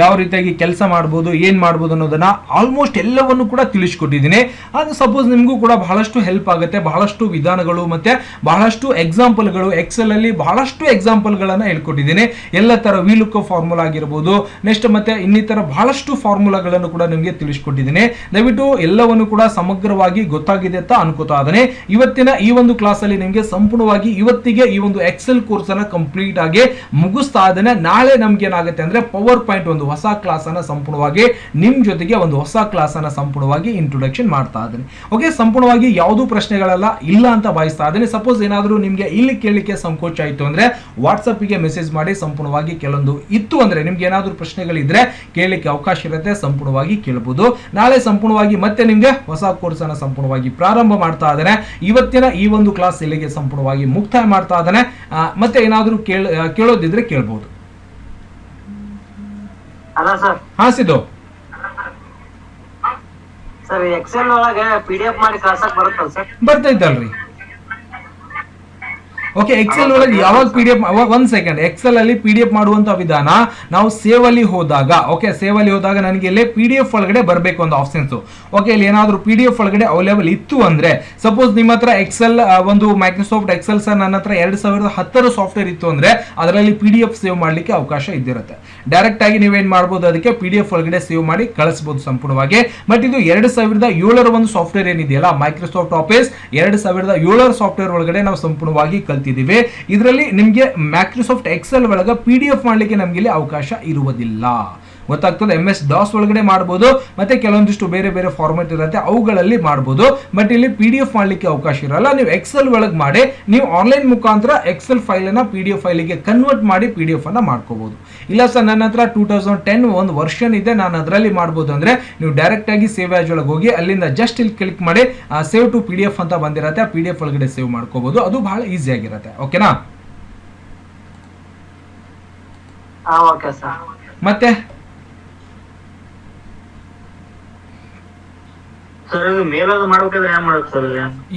ಯಾವ ರೀತಿಯಾಗಿ ಕೆಲಸ ಮಾಡ್ಬೋದು, ಏನು ಮಾಡ್ಬೋದು ಅನ್ನೋದನ್ನ ಆಲ್ಮೋಸ್ಟ್ ಎಲ್ಲವನ್ನು ಕೂಡ ತಿಳಿಸ್ಕೊಟ್ಟಿದ್ದೀನಿ. ಅದು ಸಪೋಸ್ ನಿಮಗೂ ಕೂಡ ಬಹಳಷ್ಟು ಹೆಲ್ಪ್ ಆಗುತ್ತೆ, ಬಹಳಷ್ಟು ವಿಧಾನಗಳು ಮತ್ತೆ ಬಹಳಷ್ಟು ಎಕ್ಸಾಂಪಲ್ಗಳು ಎಕ್ಸೆಲ್ ಅಲ್ಲಿ ಬಹಳಷ್ಟು ಎಕ್ಸಾಂಪಲ್ಗಳನ್ನು ಹೇಳ್ಕೊಟ್ಟಿದ್ದೀನಿ. ಎಲ್ಲ ಥರ ವಿಲುಕ್ ಫಾರ್ಮುಲಾ ಆಗಿರ್ಬೋದು ನೆಕ್ಸ್ಟ್ ಮತ್ತೆ ಇನ್ನಿತರ ಬಹಳಷ್ಟು ಫಾರ್ಮುಲಾಗಳನ್ನು ಕೂಡ ನಿಮಗೆ ತಿಳಿಸ್ಕೊಟ್ಟಿದ್ದೀನಿ. ದಯವಿಟ್ಟು ಎಲ್ಲವನ್ನು ಕೂಡ ಸಮಗ್ರವಾಗಿ ಗೊತ್ತಾಗಿದೆ ಅಂತ ಅನ್ಕೋತಾ ಇದ್ದಾನೆ. ಇವತ್ತಿನ ಈ ಒಂದು ಕ್ಲಾಸ್ ಅಲ್ಲಿ ನಿಮಗೆ ಸಂಪೂರ್ಣವಾಗಿ ಇವತ್ತಿಗೆ ಈ ಒಂದು ಎಕ್ಸೆಲ್ ಕೋರ್ಸನ್ನು ಕಂಪ್ಲೀಟ್ ಆಗಿ ಮುಗಿಸ್ತಾ ಇದ್ದಾನೆ. ನಾಳೆ ನಮ್ಗೆ ಏನಾಗುತ್ತೆ ಅಂದ್ರೆ ಪವರ್ ಪಾಯಿಂಟ್ ಒಂದು ಹೊಸ ಕ್ಲಾಸ್ ಅನ್ನ ಸಂಪೂರ್ಣವಾಗಿ ನಿಮ್ ಜೊತೆಗೆ ಒಂದು ಹೊಸ ಕ್ಲಾಸ್ ಅನ್ನ ಸಂಪೂರ್ಣವಾಗಿ ಇಂಟ್ರೊಡಕ್ಷನ್ ಮಾಡ್ತಾ ಇದ್ದೇನೆ. ಓಕೆ ಸಂಪೂರ್ಣವಾಗಿ ಯಾವುದೂ ಪ್ರಶ್ನೆಗಳೆಲ್ಲ, ಇಲ್ಲ ಅಂತ ಭಾವಿಸ್ತಾ ಇದ್ದೇನೆ. ಸಪೋಸ್ ಏನಾದರೂ ನಿಮ್ಗೆ ಇಲ್ಲಿ ಕೇಳಲಿಕ್ಕೆ ಸಂಕೋಚ ಆಯಿತು ಅಂದ್ರೆ ವಾಟ್ಸಪ್ಗೆ ಮೆಸೇಜ್ ಮಾಡಿ ಸಂಪೂರ್ಣವಾಗಿ ಕೆಲವೊಂದು ಇತ್ತು ಅಂದ್ರೆ ನಿಮ್ಗೆ ಏನಾದರೂ ಪ್ರಶ್ನೆಗಳಿದ್ರೆ ಕೇಳಲಿಕ್ಕೆ ಅವಕಾಶ ಇರುತ್ತೆ, ಸಂಪೂರ್ಣವಾಗಿ ಕೇಳಬಹುದು ನಾಳೆ ಸಂಪೂರ್ಣವಾಗಿ ಮತ್ತೆ ನಿಮ್ಗೆ ಹೊಸ ಕೋರ್ಸ್ ಅನ್ನ ಸಂಪೂರ್ಣವಾಗಿ ಪ್ರಾರಂಭ ಮಾಡ್ತಾ ಇದ್ದಾನೆ. ಇವತ್ತಿನ ಈ ಒಂದು ಕ್ಲಾಸ್ ಇಲ್ಲಿಗೆ ಸಂಪೂರ್ಣವಾಗಿ ಮುಕ್ತಾಯ ಮಾಡ್ತಾ ಇದ್ದಾನೆ. ಮತ್ತೆ ಏನಾದರೂ ಕೇಳ ಕೇಳೋದಿದ್ರೆ ಕೇಳ್ಬೋದು. ಅಲ್ಲ ಸರ್. ಹಾ ಸಿದ್ದು. ಸರ್ ಎಕ್ಸೆಲ್ ಒಳಗೆ ಪಿ ಡಿ ಎಫ್ ಮಾಡಿ ಕಳ್ಸಕ್ ಬರುತ್ತಲ್ಲ ಸರ್? ಬರ್ತೈತಲ್ರಿ. ಓಕೆ ಎಕ್ಸೆಲ್ ಒಳಗೆ ಯಾವಾಗ ಪಿ ಡಿ ಎಫ್ ಒಂದ್ ಸೆಕೆಂಡ್ ಎಕ್ಸೆಲ್ ಅಲ್ಲಿ ಪಿ ಡಿ ಎಫ್ ಮಾಡುವಂತ ವಿಧಾನ ನಾವು ಸೇವ್ ಅಲ್ಲಿ ಹೋದಾಗ ಓಕೆ ಸೇವ್ ಅಲ್ಲಿ ಹೋದಾಗ ನನಗೆ ಇಲ್ಲಿ ಪಿ ಡಿ ಎಫ್ ಒಳಗಡೆ ಬರಬೇಕು ಒಂದು ಆಪ್ಷನ್ಸ್ ಓಕೆ ಇಲ್ಲಿ ಏನಾದರೂ ಪಿ ಡಿ ಎಫ್ ಒಳಗಡೆ ಅವೈಲೇಬಲ್ ಇತ್ತು ಅಂದ್ರೆ ಸಪೋಸ್ ನಿಮ್ಮ ಹತ್ರ ಎಕ್ಸೆಲ್ ಒಂದು ಮೈಕ್ರೋಸಾಫ್ಟ್ ಎಕ್ಸೆಲ್ ಸರ್ ನನ್ನ ಹತ್ರ ಎರಡ್ ಸಾವಿರದ ಹತ್ತರ ಸಾಫ್ಟ್ವೇರ್ ಇತ್ತು ಅಂದ್ರೆ ಅದರಲ್ಲಿ ಪಿ ಡಿ ಎಫ್ ಸೇವ್ ಮಾಡಲಿಕ್ಕೆ ಅವಕಾಶ ಇದ್ದಿರುತ್ತೆ. ಡೈರೆಕ್ಟ್ ಆಗಿ ನೀವೇನ್ ಮಾಡಬಹುದು ಅದಕ್ಕೆ ಪಿ ಡಿ ಎಫ್ ಒಳಗಡೆ ಸೇವ್ ಮಾಡಿ ಕಳಿಸಬಹುದು ಸಂಪೂರ್ಣವಾಗಿ. ಬಟ್ ಇದು ಎರಡ್ ಸಾವಿರದ ಏಳರ ಒಂದು ಸಾಫ್ಟ್ವೇರ್ ಏನಿದೆಯಲ್ಲ ಮೈಕ್ರೋಸಾಫ್ಟ್ ಆಫೀಸ್ ಎರಡ್ ಸಾವಿರದ ಏಳರ ಸಾಫ್ಟ್ವೇರ್ ಒಳಗಡೆ ನಾವು ಸಂಪೂರ್ಣವಾಗಿ ಇದರಲ್ಲಿ ನಿಮಗೆ ಮ್ಯಾಕ್ರೋಸಾಫ್ಟ್ ಎಕ್ಸೆಲ್ ಒಳಗೆ ಪಿ ಡಿ ಎಫ್ ಮಾಡಲಿಕ್ಕೆ ನಮಗೆ ಇಲ್ಲಿ ಅವಕಾಶ ಇರುವುದಿಲ್ಲ. ಗೊತ್ತಾಗ್ತದೆ ಎಂ ಎಸ್ ಡಾಸ್ ಒಳಗಡೆ ಮಾಡ್ಬೋದು ಮತ್ತೆ ಕೆಲವೊಂದಿಷ್ಟು ಬೇರೆ ಬೇರೆ ಫಾರ್ಮೆಟ್ ಇರುತ್ತೆ ಅವುಗಳಲ್ಲಿ ಮಾಡ್ಬೋದು. ಬಟ್ ಇಲ್ಲಿ ಪಿ ಡಿ ಎಫ್ ಮಾಡಲಿಕ್ಕೆ ಅವಕಾಶ ಇರಲ್ಲ. ನೀವು ಎಕ್ಸೆಲ್ ಒಳಗೆ ಮಾಡಿ ನೀವು ಆನ್ಲೈನ್ ಮುಖಾಂತರ ಎಕ್ಸೆಲ್ ಫೈಲನ್ನು ಪಿ ಡಿ ಎಫ್ ಫೈಲಿಗೆ ಕನ್ವರ್ಟ್ ಮಾಡಿ ಪಿ ಡಿ ಎಫ್ ಅನ್ನ ಮಾಡ್ಕೋಬಹುದು ಇಲ್ಲ ಸರ್ ನನ್ನ ಹತ್ರ ಟೂ ತೌಸಂಡ್ ಟೆನ್ ಒಂದು ವರ್ಷನ್ ಇದೆ ನಾನು ಅದರಲ್ಲಿ ಮಾಡ್ಬೋದು ಅಂದ್ರೆ ನೀವು ಡೈರೆಕ್ಟ್ ಆಗಿ ಸೇವ್ ಆಜ್ ಒಳಗೆ ಹೋಗಿ ಅಲ್ಲಿಂದ ಜಸ್ಟ್ ಇಲ್ಲಿ ಕ್ಲಿಕ್ ಮಾಡಿ save to P D F ಅಂತ ಬಂದಿರತ್ತೆ ಆ ಪಿ ಡಿ ಎಫ್ ಒಳಗಡೆ ಸೇವ್ ಮಾಡ್ಕೋಬಹುದು ಅದು ಬಹಳ ಈಸಿ ಆಗಿರುತ್ತೆ. ಓಕೆನಾ ಮತ್ತೆ?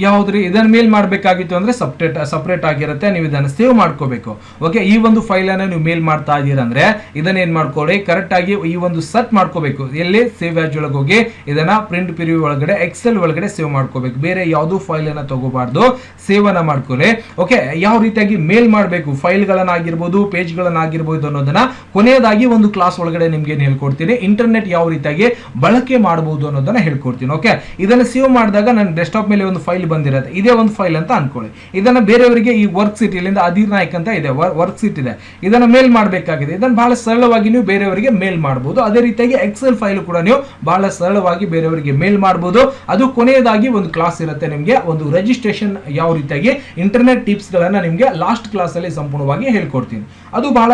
ಯಾವ್ದ್ರಿ? ಇದನ್ನ ಮೇಲ್ ಮಾಡಬೇಕಾಗಿತ್ತು ಅಂದ್ರೆ ಸಪ್ರೇಟ್ ಸಪ್ರೇಟ್ ಆಗಿರುತ್ತೆ. ನೀವು ಇದನ್ನ ಸೇವ್ ಮಾಡ್ಕೋಬೇಕು. ಓಕೆ ಈ ಒಂದು ಫೈಲ್ ಅನ್ನ ನೀವು ಮೇಲ್ ಮಾಡ್ತಾ ಇದೀರ ಅಂದ್ರೆ ಇದನ್ನ ಏನ್ ಮಾಡ್ಕೊಳ್ಳಿ? ಕರೆಕ್ಟ್ ಆಗಿ ಈ ಒಂದು ಸೆಟ್ ಮಾಡ್ಕೋಬೇಕು. ಎಲ್ಲಿ? ಸೇವ್ ಆಜ್ ಒಳಗೆ ಹೋಗಿ ಇದನ್ನ ಪ್ರಿಂಟ್ ಪಿರಿಯೂ ಒಳಗಡೆ ಎಕ್ಸೆಲ್ ಒಳಗಡೆ ಸೇವ್ ಮಾಡ್ಕೋಬೇಕು. ಬೇರೆ ಯಾವ್ದು ಫೈಲ್ ಅನ್ನ ತಗೋಬಾರ್ದು. ಸೇವ್ ಅನ್ನ ಮಾಡ್ಕೊಳ್ಳಿ. ಓಕೆ ಯಾವ ರೀತಿಯಾಗಿ ಮೇಲ್ ಮಾಡಬೇಕು? ಫೈಲ್ಗಳನ್ನಾಗಿರ್ಬೋದು ಪೇಜ್ಗಳನ್ನಾಗಿರ್ಬೋದು ಅನ್ನೋದನ್ನ ಕೊನೆಯದಾಗಿ ಒಂದು ಕ್ಲಾಸ್ ಒಳಗಡೆ ನಿಮ್ಗೆ ಹೇಳ್ಕೊಡ್ತೀನಿ? ಇಂಟರ್ನೆಟ್ ಯಾವ ರೀತಿಯಾಗಿ ಬಳಕೆ ಮಾಡಬಹುದು ಅನ್ನೋದನ್ನ ಹೇಳ್ಕೊಡ್ತೀನಿ. ಓಕೆ ಇದನ್ನ ಸೇವ್ ಮಾಡಿದಾಗ ನನ್ನ ಡೆಸ್ಕ್ಟಾಪ್ ಮೇಲೆ ಒಂದು ಫೈಲ್ ಬಂದಿರುತ್ತೆ. ಇದೇ ಒಂದು ಫೈಲ್ ಅಂತ ಅನ್ಕೊಳ್ಳಿ. ಇದನ್ನ ಬೇರೆಯವರಿಗೆ ಈ ವರ್ಕ್ ಸೀಟ್ ಇಲ್ಲಿಂದ ಅಧೀರ್ ನಾಯ್ಕ್ ಅಂತ ಇದೆ. ವರ್ಕ್ ಸೀಟ್ ಇದೆ. ಇದನ್ನ ಮೇಲ್ ಮಾಡಬೇಕಾಗಿದೆ. ಇದನ್ನ ಬಹಳ ಸರಳವಾಗಿ ನೀವು ಬೇರೆಯವರಿಗೆ ಮೇಲ್ ಮಾಡಬಹುದು ಅದೇ ರೀತಿಯಾಗಿ ಎಕ್ಸೆಲ್ ಫೈಲ್ ಕೂಡ ನೀವು ಬಹಳ ಸರಳವಾಗಿ ಬೇರೆಯವರಿಗೆ ಮೇಲ್ ಮಾಡಬಹುದು ಅದು ಕೊನೆಯದಾಗಿ ಒಂದು ಕ್ಲಾಸ್ ಇರುತ್ತೆ ನಿಮಗೆ. ಒಂದು ರಿಜಿಸ್ಟ್ರೇಷನ್ ಯಾವ ರೀತಿಯಾಗಿ ಇಂಟರ್ನೆಟ್ ಟಿಪ್ಸ್ ಗಳನ್ನ ನಿಮಗೆ ಲಾಸ್ಟ್ ಕ್ಲಾಸ್ ಅಲ್ಲಿ ಸಂಪೂರ್ಣವಾಗಿ ಹೇಳ್ಕೊಡ್ತೀನಿ. ಅದು ಬಹಳ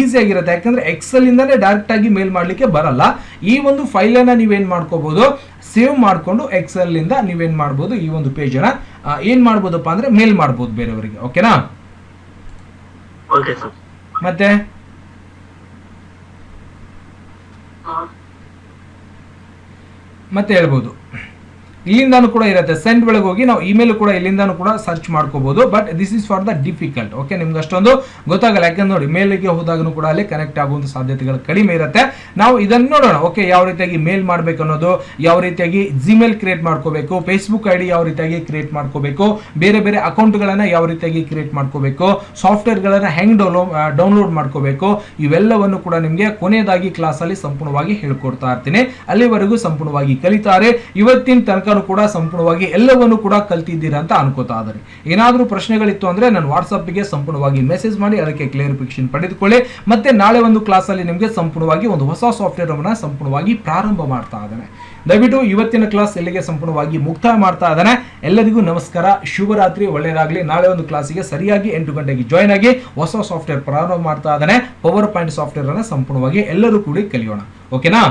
ಈಸಿ ಆಗಿರುತ್ತೆ. ಯಾಕಂದ್ರೆ ಎಕ್ಸೆಲ್ ಇಂದಲೇ ಡೈರೆಕ್ಟ್ ಆಗಿ ಮೇಲ್ ಮಾಡ್ಲಿಕ್ಕೆ ಬರಲ್ಲ. ಈ ಒಂದು ಫೈಲ್ ಅನ್ನ ನೀವೇನ್ ಮಾಡ್ಕೋಬಹುದು ಸೇವ್ ಮಾಡ್ಕೊಂಡು ಎಕ್ಸೆಲ್ ಇಂದ ನೀವೇನ್ ಮಾಡ್ಬೋದು? ಈ ಒಂದು ಪೇಜ್ ಅನ್ನ ಆ, ಏನ್ ಮಾಡ್ಬೋದಪ್ಪ ಅಂದ್ರೆ ಮೇಲ್ ಮಾಡ್ಬೋದು ಬೇರೆಯವರಿಗೆ. ಓಕೆನಾ ಮತ್ತೆ? ಮತ್ತೆ ಹೇಳ್ಬೋದು. ಇಲ್ಲಿಂದಾನು ಕೂಡ ಇರುತ್ತೆ. ಸೆಂಡ್ ಒಳಗೆ ಹೋಗಿ ನಾವು ಇಮೇಲ್ ಕೂಡ ಇಲ್ಲಿಂದಾನು ಕೂಡ ಸರ್ಚ್ ಮಾಡ್ಕೋಬಹುದು but this is for the difficult okay ನಿಮ್ಗೆ ಅಷ್ಟೊಂದು ಗೊತ್ತಾಗಲ್ಲ. ಯಾಕಂದ್ರೆ ನೋಡಿ ಮೇಲ್ಗೆ ಹೋದಾಗನು ಕೂಡ ಅಲ್ಲಿ ಕನೆಕ್ಟ್ ಆಗುವಂತ ಸಾಧ್ಯತೆಗಳು ಕಡಿಮೆ ಇರುತ್ತೆ. ನಾವು ಇದನ್ನು ನೋಡೋಣ. ಓಕೆ ಯಾವ ರೀತಿಯಾಗಿ ಮೇಲ್ ಮಾಡ್ಬೇಕು ಅನ್ನೋದು, ಯಾವ ರೀತಿಯಾಗಿ ಜಿಮೇಲ್ ಕ್ರಿಯೇಟ್ ಮಾಡ್ಕೋಬೇಕು ಫೇಸ್ಬುಕ್ ಐ ಡಿ ಯಾವ ರೀತಿಯಾಗಿ ಕ್ರಿಯೇಟ್ ಮಾಡ್ಕೋಬೇಕು, ಬೇರೆ ಬೇರೆ ಅಕೌಂಟ್ಗಳನ್ನ ಯಾವ ರೀತಿಯಾಗಿ ಕ್ರಿಯೇಟ್ ಮಾಡ್ಕೋಬೇಕು ಸಾಫ್ಟ್ವೇರ್ಗಳನ್ನ ಹೆಂಗ್ ಡೌನ್ಲೋ ಡೌನ್ಲೋಡ್ ಮಾಡ್ಕೋಬೇಕು, ಇವೆಲ್ಲವನ್ನು ಕೂಡ ನಿಮಗೆ ಕೊನೆಯದಾಗಿ ಕ್ಲಾಸಲ್ಲಿ ಸಂಪೂರ್ಣವಾಗಿ ಹೇಳ್ಕೊಡ್ತಾ ಇರ್ತೀನಿ. ಅಲ್ಲಿವರೆಗೂ ಸಂಪೂರ್ಣವಾಗಿ ಕಲಿತಾರೆ. ಇವತ್ತಿನ ತನಕ ಕೂಡ ಸಂಪೂರ್ಣವಾಗಿ ಎಲ್ಲವನ್ನು ಕೂಡ ಕಲ್ತಿದ್ದೀರಾ ಅಂತ ಅನ್ಕೋತಾ ಇದ್ದಾರೆ ಏನಾದರೂ ಪ್ರಶ್ನೆಗಳಿತ್ತು ಅಂದ್ರೆ ನನ್ನ ವಾಟ್ಸಪ್ಗೆ ಸಂಪೂರ್ಣವಾಗಿ ಮೆಸೇಜ್ ಮಾಡಿ, ಅದಕ್ಕೆ ಕ್ಲಿಯರಿಫಿಕೇಶನ್ ಪಡೆದುಕೊಳ್ಳಿ. ಮತ್ತೆ ನಾಳೆ ಒಂದು ಕ್ಲಾಸಲ್ಲಿ ನಿಮಗೆ ಸಂಪೂರ್ಣವಾಗಿ ಒಂದು ಹೊಸ ಸಾಫ್ಟ್ವೇರ್ ಅನ್ನು ಸಂಪೂರ್ಣವಾಗಿ ಪ್ರಾರಂಭ ಮಾಡ್ತಾ ಇದ್ದಾನೆ. ದಯವಿಟ್ಟು ಇವತ್ತಿನ ಕ್ಲಾಸ್ ಎಲ್ಲಿಗೆ ಸಂಪೂರ್ಣವಾಗಿ ಮುಕ್ತಾಯ ಮಾಡ್ತಾ ಇದ್ದಾನೆ. ಎಲ್ಲರಿಗೂ ನಮಸ್ಕಾರ. ಶುಭರಾತ್ರಿ. ಒಳ್ಳೆಯದಾಗಲಿ. ನಾಳೆ ಒಂದು ಕ್ಲಾಸಿಗೆ ಸರಿಯಾಗಿ ಎಂಟು ಗಂಟೆಗೆ ಜಾಯ್ನ್ ಆಗಿ ಹೊಸ ಸಾಫ್ಟ್ವೇರ್ ಪ್ರಾರಂಭ ಮಾಡ್ತಾ ಇದ್ದಾನೆ. ಪವರ್ ಪಾಯಿಂಟ್ ಸಾಫ್ಟ್ವೇರ್ ಅನ್ನು ಸಂಪೂರ್ಣವಾಗಿ ಎಲ್ಲರೂ ಕೂಡಿ ಕಲಿಯೋಣ. ಓಕೆನಾ